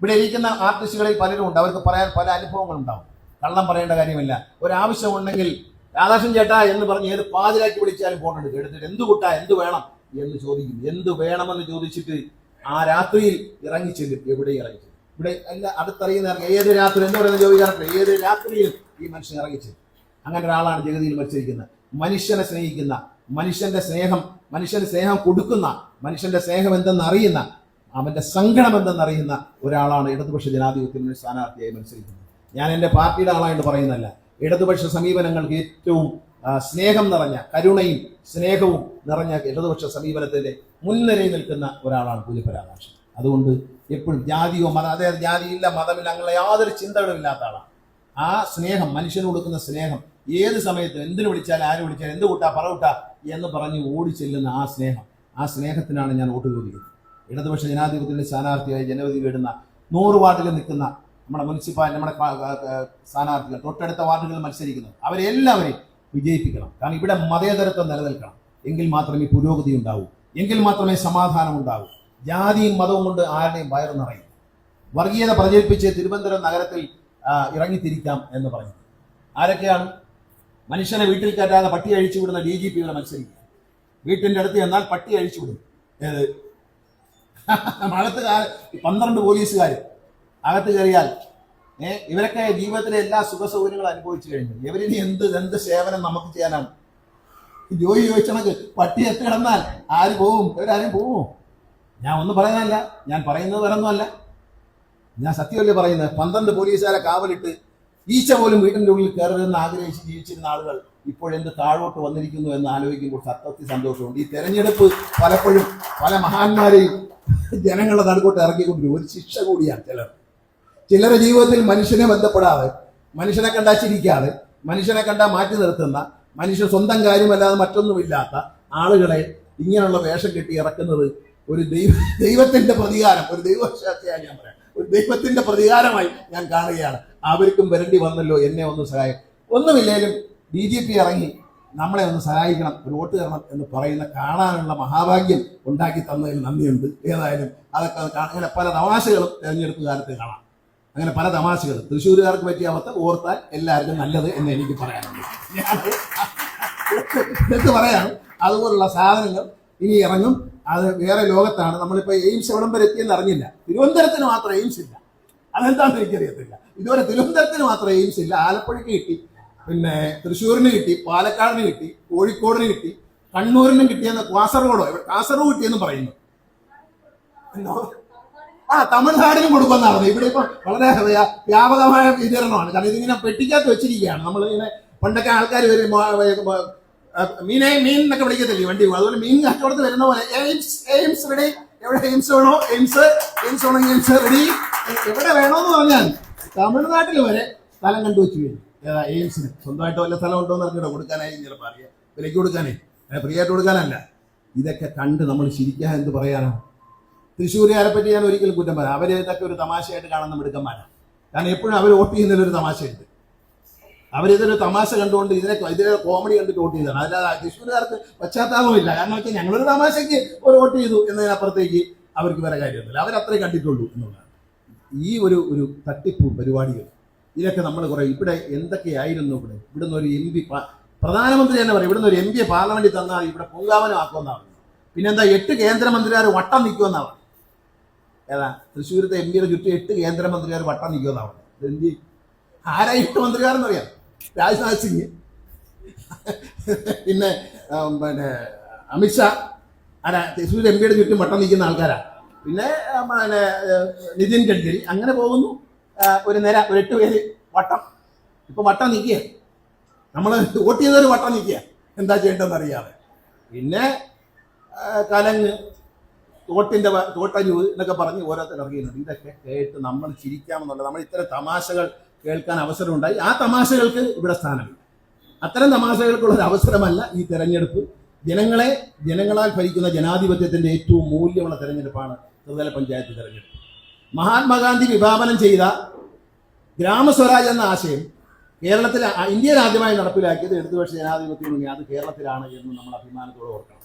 ഇവിടെ ഇരിക്കുന്ന ആർട്ടിസ്റ്റുകളിൽ പലരും ഉണ്ട്. അവർക്ക് പറയാൻ പല അനുഭവങ്ങൾ ഉണ്ടാവും കള്ളം പറയേണ്ട കാര്യമില്ല. ഒരാവശ്യമുണ്ടെങ്കിൽ രാധാകൃഷ്ണൻ ചേട്ടാ എന്ന് പറഞ്ഞ് ഏത് പാതിരാക്കി വിളിച്ചാലും ഫോൺ എടുക്കും എടുത്തിട്ട് എന്ത് കുട്ടാ എന്ത് വേണം എന്ന് ചോദിക്കും. എന്ത് വേണമെന്ന് ചോദിച്ചിട്ട് ആ രാത്രിയിൽ ഇറങ്ങിച്ചെല്ലും എവിടെ ഇറങ്ങിച്ചെല്ലും ഇവിടെ അല്ല അടുത്തറിയുന്ന ഏത് രാത്രി? എന്ന് പറയുന്നത് ചോദിക്കാറില്ല ഏത് രാത്രിയിലും ഈ മനുഷ്യൻ ഇറങ്ങിച്ചെല്ലും അങ്ങനെ ഒരാളാണ് ജഗതിയിൽ മത്സരിക്കുന്നത്. മനുഷ്യനെ സ്നേഹിക്കുന്ന മനുഷ്യന്റെ സ്നേഹം മനുഷ്യന് സ്നേഹം കൊടുക്കുന്ന മനുഷ്യന്റെ സ്നേഹം എന്തെന്ന് അറിയുന്ന അവന്റെ സങ്കടം എന്തെന്നറിയുന്ന ഒരാളാണ് ഇടതുപക്ഷ ജനാധിപത്യ സ്ഥാനാർത്ഥിയായി മത്സരിക്കുന്നത്. ഞാൻ എന്റെ പാർട്ടിയുടെ ആളായിട്ട് പറയുന്നതല്ല. ഇടതുപക്ഷ സമീപനങ്ങൾക്ക് ഏറ്റവും സ്നേഹം നിറഞ്ഞ കരുണയും സ്നേഹവും നിറഞ്ഞ ഇടതുപക്ഷ സമീപനത്തിന്റെ മുൻനിരയിൽ നിൽക്കുന്ന ഒരാളാണ് പുലിപരാകാശം അതുകൊണ്ട് എപ്പോഴും ജാതിയോ മത അതായത് ജാതിയില്ല മതമില്ല അങ്ങനെ യാതൊരു ചിന്തകളും ഇല്ലാത്ത ആളാണ്. ആ സ്നേഹം മനുഷ്യന് കൊടുക്കുന്ന സ്നേഹം ഏത് സമയത്തും എന്തിനു വിളിച്ചാലും ആര് വിളിച്ചാലും എന്ത് കൂട്ടാ പറ കൂട്ടാ എന്ന് പറഞ്ഞ് ഓടി ചെല്ലുന്ന ആ സ്നേഹം ആ സ്നേഹത്തിനാണ് ഞാൻ വോട്ട് ചോദിക്കുന്നത്. ഇടതുപക്ഷ ജനാധിപത്യത്തിന്റെ സ്ഥാനാർത്ഥിയായി ജനവിധി വേടുന്ന നൂറ് വാർഡിൽ നിൽക്കുന്ന നമ്മുടെ മുനിസിപ്പാലിറ്റി നമ്മുടെ സ്ഥാനാർത്ഥികൾ തൊട്ടടുത്ത വാർഡുകളിൽ മത്സരിക്കുന്നത്. അവരെല്ലാവരെയും വിജയിപ്പിക്കണം. കാരണം ഇവിടെ മതേതരത്വം നിലനിൽക്കണം. എങ്കിൽ മാത്രമേ പുരോഗതി ഉണ്ടാവൂ. എങ്കിൽ മാത്രമേ സമാധാനം ഉണ്ടാവൂ. ജാതിയും മതവും കൊണ്ട് ആരുടെയും വയറ് നിറയും. വർഗീയത പ്രചരിപ്പിച്ച് തിരുവനന്തപുരം നഗരത്തിൽ ഇറങ്ങിത്തിരിക്കാം എന്ന് പറഞ്ഞു. ആരൊക്കെയാണ്? മനുഷ്യനെ വീട്ടിൽ കയറ്റാതെ പട്ടി അഴിച്ചു വിടുന്ന ഡി ജി പികളെ മത്സരിക്കുക വീട്ടിന്റെ അടുത്ത് ചെന്നാൽ പട്ടി അഴിച്ചു വിടും. ഏത്? മഴത്ത് കാല- പന്ത്രണ്ട് പോലീസുകാർ അകത്ത് കയറിയാൽ ഏഹ് ഇവരൊക്കെ ജീവിതത്തിലെ എല്ലാ സുഖ സൗകര്യങ്ങളും അനുഭവിച്ചു കഴിഞ്ഞു. ഇവരിനി എന്ത് എന്ത് സേവനം നമുക്ക് ചെയ്യാനാണ്? ജോലി ചോദിച്ചണക്ക് പട്ടി എത്തി കിടന്നാൽ ആര് പോവും? ഇവരാരും പോവും? ഞാൻ ഒന്നും പറയുന്നതല്ല. ഞാൻ പറയുന്നത് വേറൊന്നുമല്ല. ഞാൻ സത്യമല്ലേ പറയുന്നത്? പന്ത്രണ്ട് പോലീസുകാരെ കാവലിട്ട് ഈച്ച പോലും വീട്ടിന്റെ ഉള്ളിൽ കയറരുതെന്ന് ആഗ്രഹിച്ച് ജീവിച്ചിരുന്ന ആളുകൾ ഇപ്പോഴെന്ത് താഴോട്ട് വന്നിരിക്കുന്നു എന്ന് ആലോചിക്കുമ്പോൾ സത്യത്തിൽ സന്തോഷമുണ്ട്. ഈ തെരഞ്ഞെടുപ്പ് പലപ്പോഴും പല മഹാന്മാരെയും ജനങ്ങളുടെ നടുക്കോട്ട് ഇറങ്ങിക്കൊണ്ടിരിക്കും ഒരു ശിക്ഷ കൂടിയാണ് ചിലർ. ചിലരുടെ ജീവിതത്തിൽ മനുഷ്യനെ ബന്ധപ്പെടാതെ മനുഷ്യനെ കണ്ടാ ചിരിക്കാതെ മനുഷ്യനെ കണ്ടാ മാറ്റി നിർത്തുന്ന മനുഷ്യ സ്വന്തം കാര്യമല്ലാതെ മറ്റൊന്നുമില്ലാത്ത ആളുകളെ ഇങ്ങനെയുള്ള വേഷം കെട്ടി ഇറക്കുന്നത് ഒരു ദൈവ ദൈവത്തിന്റെ പ്രതികാരം ഒരു ദൈവവിശ്വാസിയായി ഞാൻ പറയാം. ഒരു ദൈവത്തിന്റെ പ്രതികാരമായി ഞാൻ കാണുകയാണ്. അവർക്കും വരണ്ടി വന്നല്ലോ എന്നെ ഒന്ന് സഹായം ഒന്നുമില്ലേലും ബി ജെ പി ഇറങ്ങി നമ്മളെ ഒന്ന് സഹായിക്കണം ഒരു വോട്ട് തരണം എന്ന് പറയുന്ന കാണാനുള്ള മഹാഭാഗ്യം ഉണ്ടാക്കി തന്നതിൽ നന്ദിയുണ്ട്. ഏതായാലും അതൊക്കെ അങ്ങനെ പല തമാശകളും തെരഞ്ഞെടുപ്പ് കാലത്ത് കാണാം. അങ്ങനെ പല തമാശകൾ. തൃശ്ശൂരുകാർക്ക് പറ്റിയ അവസ്ഥ ഓർത്താൽ എല്ലാവർക്കും നല്ലത് എന്ന് എനിക്ക് പറയാനുണ്ട്. എടുത്ത് പറയാം? അതുപോലുള്ള സാധനങ്ങൾ ഇനി ഇറങ്ങും. അത് വേറെ ലോകത്താണ്. നമ്മളിപ്പോൾ എയിംസ് എവിടം വരെ എത്തിയെന്ന് അറിഞ്ഞില്ല. തിരുവനന്തപുരത്തിന് മാത്രം എയിംസ് ഇല്ല. അതെന്താണെന്ന് എനിക്കറിയത്തില്ല. ഇതുവരെ തിരുവനന്തപുരത്തിന് മാത്രം എയിംസ് ഇല്ല. ആലപ്പുഴയ്ക്ക് കിട്ടി. പിന്നെ തൃശ്ശൂരിന് കിട്ടി പാലക്കാടിന് കിട്ടി കോഴിക്കോടിന് കിട്ടി കണ്ണൂരിനും കിട്ടിയെന്ന് കാസർഗോഡോ കാസർഗോഡ് കിട്ടിയെന്ന് പറയുന്നു. എന്തോ? ആ തമിഴ്നാടിനും കൊടുക്കുമെന്നാണ് ഇവിടെ ഇപ്പൊ വളരെ വ്യാ- വ്യാപകമായ വിതരണമാണ്. കാരണം ഇതിങ്ങനെ പെട്ടിക്കകത്ത് വെച്ചിരിക്കുകയാണ്. നമ്മൾ ഇങ്ങനെ പണ്ടൊക്കെ ആൾക്കാർ വരും മീനെ മീൻ എന്നൊക്കെ വിളിക്കത്തില്ലേ വണ്ടി? അതുപോലെ മീൻ കച്ചവടത്ത് വരുന്ന പോലെ എയിംസ് എയിംസ് റെഡി എവിടെ എയിംസ് വേണോ? എയിംസ്. എയിംസ് വേണോ? എയിംസ് റെഡി എവിടെ വേണോന്ന് പറഞ്ഞാൽ തമിഴ്നാട്ടിൽ വരെ സ്ഥലം കണ്ടു വെച്ച് വരും ഏതാ എയിംസിന്. സ്വന്തമായിട്ട് വല്ല സ്ഥലം ഉണ്ടോ എന്ന് അറിഞ്ഞിട്ട് കൊടുക്കാനായി ചിലപ്പോൾ അറിയാം. വിലയ്ക്ക് കൊടുക്കാനേ. ഫ്രീ ആയിട്ട് കൊടുക്കാനല്ല. ഇതൊക്കെ കണ്ട് നമ്മൾ ശരിക്കാൻ എന്ത് പറയാനാണ് തൃശ്ശൂരുകാരെ പറ്റി ഞാൻ ഒരിക്കലും കുറ്റം പറയാം. അവർ ഇതൊക്കെ ഒരു തമാശയായിട്ട് കാണുന്ന മിടുക്കന്മാരാണ് കാരണം എപ്പോഴും അവർ വോട്ട് ചെയ്യുന്നതിൽ ഒരു തമാശയുണ്ട് അവരിതൊരു തമാശ കണ്ടുകൊണ്ട് ഇതിനെ ഇതിനെ കോമഡി കണ്ടിട്ട് വോട്ട് ചെയ്തതാണ്. അല്ലാതെ തൃശ്ശൂരുകാർക്ക് പശ്ചാത്താപമില്ല. കാരണം വെച്ചാൽ ഞങ്ങളൊരു തമാശയ്ക്ക് ഒരു വോട്ട് ചെയ്തു എന്നതിനപ്പുറത്തേക്ക് അവർക്ക് വേറെ കാര്യമൊന്നുമില്ല. അവരത്രേ കണ്ടിട്ടുള്ളൂ എന്നുള്ളതാണ്. ഈ ഒരു ഒരു തട്ടിപ്പ് പരിപാടികൾ ഇതൊക്കെ നമ്മൾ കുറെ ഇവിടെ എന്തൊക്കെയായിരുന്നു ഇവിടെ? ഇവിടുന്ന് ഒരു എം പി പ്രധാനമന്ത്രി തന്നെ പറയും ഇവിടുന്ന് ഒരു എം പിയെ പാർലമെന്റിൽ തന്നാൽ ഇവിടെ പൂങ്കാവനം ആക്കുമെന്നാണ് പിന്നെന്താ എട്ട് കേന്ദ്രമന്ത്രിമാർ വട്ടം നിൽക്കുമെന്നാണ് ഏതാ? തൃശ്ശൂരത്തെ എം പിയുടെ ചുറ്റും എട്ട് കേന്ദ്രമന്ത്രിമാർ വട്ടം നിൽക്കുന്നതാണ് എന്തി ആരായി എട്ട് മന്ത്രിമാരെന്നറിയാം രാജ്നാഥ് സിംഗ്. പിന്നെ പിന്നെ അമിത്ഷാ ആരാ? തൃശ്ശൂർ എം പിയുടെ ചുറ്റും വട്ടം നിൽക്കുന്ന ആൾക്കാരാ. പിന്നെ പിന്നെ നിതിൻ ഗഡ്കരി. അങ്ങനെ പോകുന്നു. ഒരു നിര ഒരു എട്ട് പേര് വട്ടം. ഇപ്പൊ വട്ടം നിൽക്കുക നമ്മൾ വോട്ട് ചെയ്തവർ വട്ടം നിൽക്കുക എന്താ ചെയ്യേണ്ടതെന്ന് അറിയാതെ പിന്നെ കലങ്ങ്. തോട്ടിന്റെ തോട്ടരിവ് എന്നൊക്കെ പറഞ്ഞ് ഓരോരുത്തർ ഇറങ്ങിയിട്ടുണ്ട്. ഇതൊക്കെ കേട്ട് നമ്മൾ ചിരിക്കാമെന്നുള്ളത് നമ്മൾ ഇത്തരം തമാശകൾ കേൾക്കാൻ അവസരമുണ്ടായി. ആ തമാശകൾക്ക് ഇവിടെ സ്ഥാനമില്ല അത്തരം തമാശകൾക്കുള്ള ഒരു അവസരമല്ല ഈ തെരഞ്ഞെടുപ്പ്. ജനങ്ങളെ ജനങ്ങളാൽ ഭരിക്കുന്ന ജനാധിപത്യത്തിന്റെ ഏറ്റവും മൂല്യമുള്ള തെരഞ്ഞെടുപ്പാണ് ത്രിതല പഞ്ചായത്ത് തെരഞ്ഞെടുപ്പ്. മഹാത്മാഗാന്ധി വിഭാവനം ചെയ്ത ഗ്രാമസ്വരാജ് എന്ന ആശയം കേരളത്തിൽ ഇന്ത്യയിൽ ആദ്യമായി നടപ്പിലാക്കിയത് ഇടതുപക്ഷ ജനാധിപത്യം അത് കേരളത്തിലാണ് എന്ന് നമ്മൾ അഭിമാനത്തോടെ ഓർക്കണം.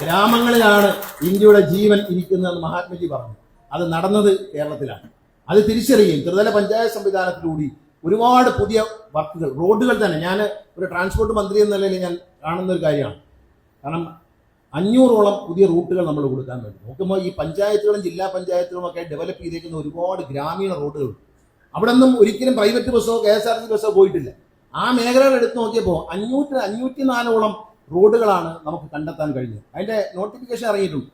ഗ്രാമങ്ങളിലാണ് ഇന്ത്യയുടെ ജീവൻ ഇരിക്കുന്നതെന്ന് മഹാത്മജി പറഞ്ഞു. അത് നടന്നത് കേരളത്തിലാണ്. അത് തിരിച്ചറിയുകയും ത്രിതല പഞ്ചായത്ത് സംവിധാനത്തിലൂടി ഒരുപാട് പുതിയ വർക്കുകൾ റോഡുകൾ തന്നെ. ഞാൻ ഒരു ട്രാൻസ്പോർട്ട് മന്ത്രി എന്ന നിലയിൽ ഞാൻ കാണുന്ന ഒരു കാര്യമാണ്. കാരണം അഞ്ഞൂറോളം പുതിയ റൂട്ടുകൾ നമ്മൾ കൊടുക്കാൻ വേണ്ടി നോക്കുമ്പോൾ ഈ പഞ്ചായത്തുകളും ജില്ലാ പഞ്ചായത്തുകളും ഒക്കെ ഡെവലപ്പ് ചെയ്തേക്കുന്ന ഒരുപാട് ഗ്രാമീണ റോഡുകൾ. അവിടെ നിന്നും ഒരിക്കലും പ്രൈവറ്റ് ബസ്സോ കെ എസ് ആർ ടി ബസ്സോ പോയിട്ടില്ല. ആ മേഖലകൾ എടുത്തു നോക്കിയപ്പോൾ അഞ്ഞൂറ്റി അഞ്ഞൂറ്റി നാലോളം റോഡുകളാണ് നമുക്ക് കണ്ടെത്താൻ കഴിഞ്ഞത്. അതിന്റെ നോട്ടിഫിക്കേഷൻ ഇറങ്ങിയിട്ടുണ്ട്.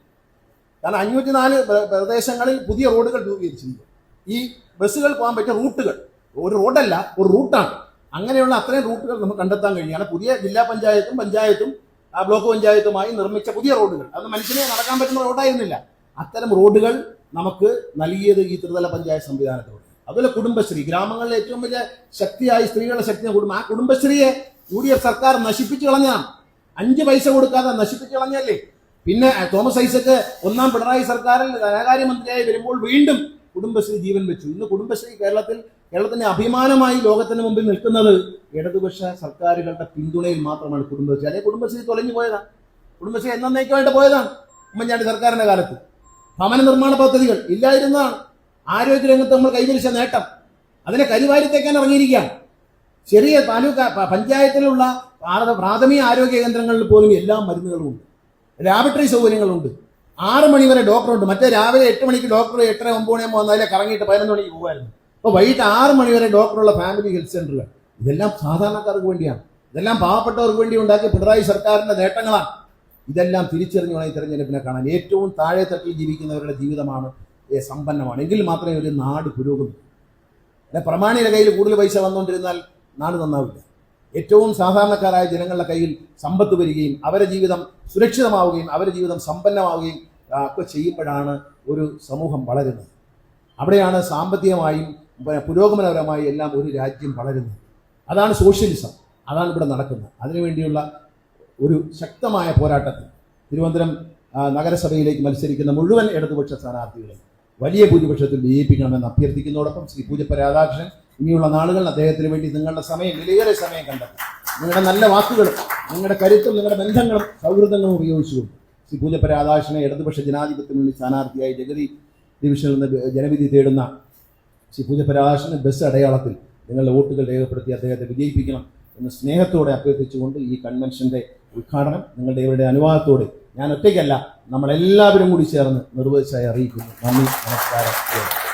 കാരണം അഞ്ഞൂറ്റി നാല് പ്രദേശങ്ങളിൽ പുതിയ റോഡുകൾ രൂപീകരിച്ചിട്ടുണ്ട്. ഈ ബസ്സുകൾ പോകാൻ പറ്റിയ റൂട്ടുകൾ ഒരു റോഡല്ല ഒരു റൂട്ടാണ്. അങ്ങനെയുള്ള അത്രയും റൂട്ടുകൾ നമുക്ക് കണ്ടെത്താൻ കഴിയുകയാണ് പുതിയ ജില്ലാ പഞ്ചായത്തും പഞ്ചായത്തും ബ്ലോക്ക് പഞ്ചായത്തുമായി നിർമ്മിച്ച പുതിയ റോഡുകൾ. അത് മനുഷ്യനെ നടക്കാൻ പറ്റുന്ന റോഡായിരുന്നില്ല. അത്തരം റോഡുകൾ നമുക്ക് നൽകിയത് ഈ ത്രിതല പഞ്ചായത്ത് സംവിധാനത്തോട്. അതുപോലെ കുടുംബശ്രീ ഗ്രാമങ്ങളിലെ ഏറ്റവും വലിയ ശക്തിയായി സ്ത്രീകളുടെ ശക്തി കുടുംബം ആ കുടുംബശ്രീയെ യു ഡി എഫ് സർക്കാർ നശിപ്പിച്ചു കളഞ്ഞതാണ്. അഞ്ച് പൈസ കൊടുക്കാതെ നശിപ്പിച്ചു കളഞ്ഞല്ലേ? പിന്നെ തോമസ് ഐസക്ക് ഒന്നാം പിണറായി സർക്കാരിൽ ധനകാര്യമന്ത്രിയായി വരുമ്പോൾ വീണ്ടും കുടുംബശ്രീ ജീവൻ വെച്ചു. ഇന്ന് കുടുംബശ്രീ കേരളത്തിൽ കേരളത്തിന്റെ അഭിമാനമായി ലോകത്തിന് മുമ്പിൽ നിൽക്കുന്നത് ഇടതുപക്ഷ സർക്കാരുകളുടെ പിന്തുണയിൽ മാത്രമാണ് കുടുംബശ്രീ. അല്ലെ കുടുംബശ്രീ തൊലഞ്ഞു പോയതാണ് കുടുംബശ്രീ എന്നേക്കുമായിട്ട് പോയതാണ് ഉമ്മൻചാണ്ടി സർക്കാരിന്റെ കാലത്ത്. ഭവന നിർമ്മാണ പദ്ധതികൾ ഇല്ലാതിരുന്നതാണ് ആരോഗ്യ രംഗത്ത് നമ്മൾ കൈവരിച്ച നേട്ടം. അതിനെ കരിവാരിത്തേക്കാൻ ഇറങ്ങിയിരിക്കുകയാണ്. ചെറിയ താലൂക്ക് പഞ്ചായത്തിലുള്ള പ്രാഥ- പ്രാഥമിക ആരോഗ്യ കേന്ദ്രങ്ങളിൽ പോലും എല്ലാ മരുന്നുകളും ഉണ്ട്. ലാബറട്ടറി സൗകര്യങ്ങളുണ്ട്. ആറ് മണി വരെ ഡോക്ടറുണ്ട് മറ്റേ രാവിലെ എട്ട് മണിക്ക് ഡോക്ടർ എട്ടര ഒമ്പത് മണിയാകുമ്പോൾ വന്നാലേ കറങ്ങിയിട്ട് പതിനൊന്ന് മണിക്ക് പോകുമായിരുന്നു അപ്പോൾ വൈകിട്ട് ആറ് മണി വരെ ഡോക്ടറുള്ള ഫാമിലി ഹെൽത്ത് സെന്ററുകൾ ഇതെല്ലാം സാധാരണക്കാർക്ക് വേണ്ടിയാണ്. ഇതെല്ലാം പാവപ്പെട്ടവർക്ക് വേണ്ടി ഉണ്ടാക്കിയ പിണറായി സർക്കാരിന്റെ നേട്ടങ്ങളാണ്. ഇതെല്ലാം തിരിച്ചറിഞ്ഞു വേണം ഈ തെരഞ്ഞെടുപ്പിനെ കാണാൻ. ഏറ്റവും താഴെ തട്ടിൽ ജീവിക്കുന്നവരുടെ ജീവിതമാണ് സമ്പന്നമാണ്. എങ്കിൽ മാത്രമേ ഒരു നാട് പുരോഗമിക്കൂ. പ്രമാണിയുടെ കയ്യിൽ കൂടുതൽ പൈസ വന്നുകൊണ്ടിരുന്നാൽ നാട് നന്നാവില്ല. ഏറ്റവും സാധാരണക്കാരായ ജനങ്ങളുടെ കയ്യിൽ സമ്പത്ത് വരികയും അവരെ ജീവിതം സുരക്ഷിതമാവുകയും അവരുടെ ജീവിതം സമ്പന്നമാവുകയും ഒക്കെ ചെയ്യുമ്പോഴാണ് ഒരു സമൂഹം വളരുന്നത്. അവിടെയാണ് സാമ്പത്തികമായും പുരോഗമനപരമായി എല്ലാം ഒരു രാജ്യം വളരുന്നത്. അതാണ് സോഷ്യലിസം. അതാണ് ഇവിടെ നടക്കുന്നത്. അതിനുവേണ്ടിയുള്ള ഒരു ശക്തമായ പോരാട്ടത്തിൽ തിരുവനന്തപുരം നഗരസഭയിലേക്ക് മത്സരിക്കുന്ന മുഴുവൻ ഇടതുപക്ഷ സ്ഥാനാർത്ഥികളെ വലിയ ഭൂരിപക്ഷത്തിൽ വിജയിപ്പിക്കണമെന്ന് അഭ്യർത്ഥിക്കുന്നതോടൊപ്പം ശ്രീ പൂജപ്പ രാധാകൃഷ്ണൻ ഇനിയുള്ള നാളുകൾ അദ്ദേഹത്തിന് വേണ്ടി നിങ്ങളുടെ സമയം വിലയേറെ സമയം കണ്ടെത്തും. നിങ്ങളുടെ നല്ല വാക്കുകളും നിങ്ങളുടെ കരുത്തും നിങ്ങളുടെ ബന്ധങ്ങളും സൗഹൃദങ്ങളും ഉപയോഗിച്ചുകൊണ്ട് ശ്രീ പൂജപ്പ രാധാകൃഷ്ണനെ ഇടതുപക്ഷ ജനാധിപത്യത്തിന് വേണ്ടി സ്ഥാനാർത്ഥിയായി ജഗതി ഡിവിഷനിൽ നിന്ന് ജനവിധി തേടുന്ന ശ്രീ പൂജപ്പ രാധാകൃഷ്ണൻ ബസ് അടയാളത്തിൽ നിങ്ങളുടെ വോട്ടുകൾ രേഖപ്പെടുത്തി അദ്ദേഹത്തെ വിജയിപ്പിക്കണം എന്ന് സ്നേഹത്തോടെ അഭ്യർത്ഥിച്ചുകൊണ്ട് ഈ കൺവെൻഷന്റെ ഉദ്ഘാടനം നിങ്ങളുടെ ഇവരുടെ അനുവാദത്തോടെ ഞാൻ ഒറ്റയ്ക്കല്ല നമ്മളെല്ലാവരും കൂടി ചേർന്ന് നിർവഹിച്ചായി അറിയിക്കുന്നു. നന്ദി നമസ്കാരം.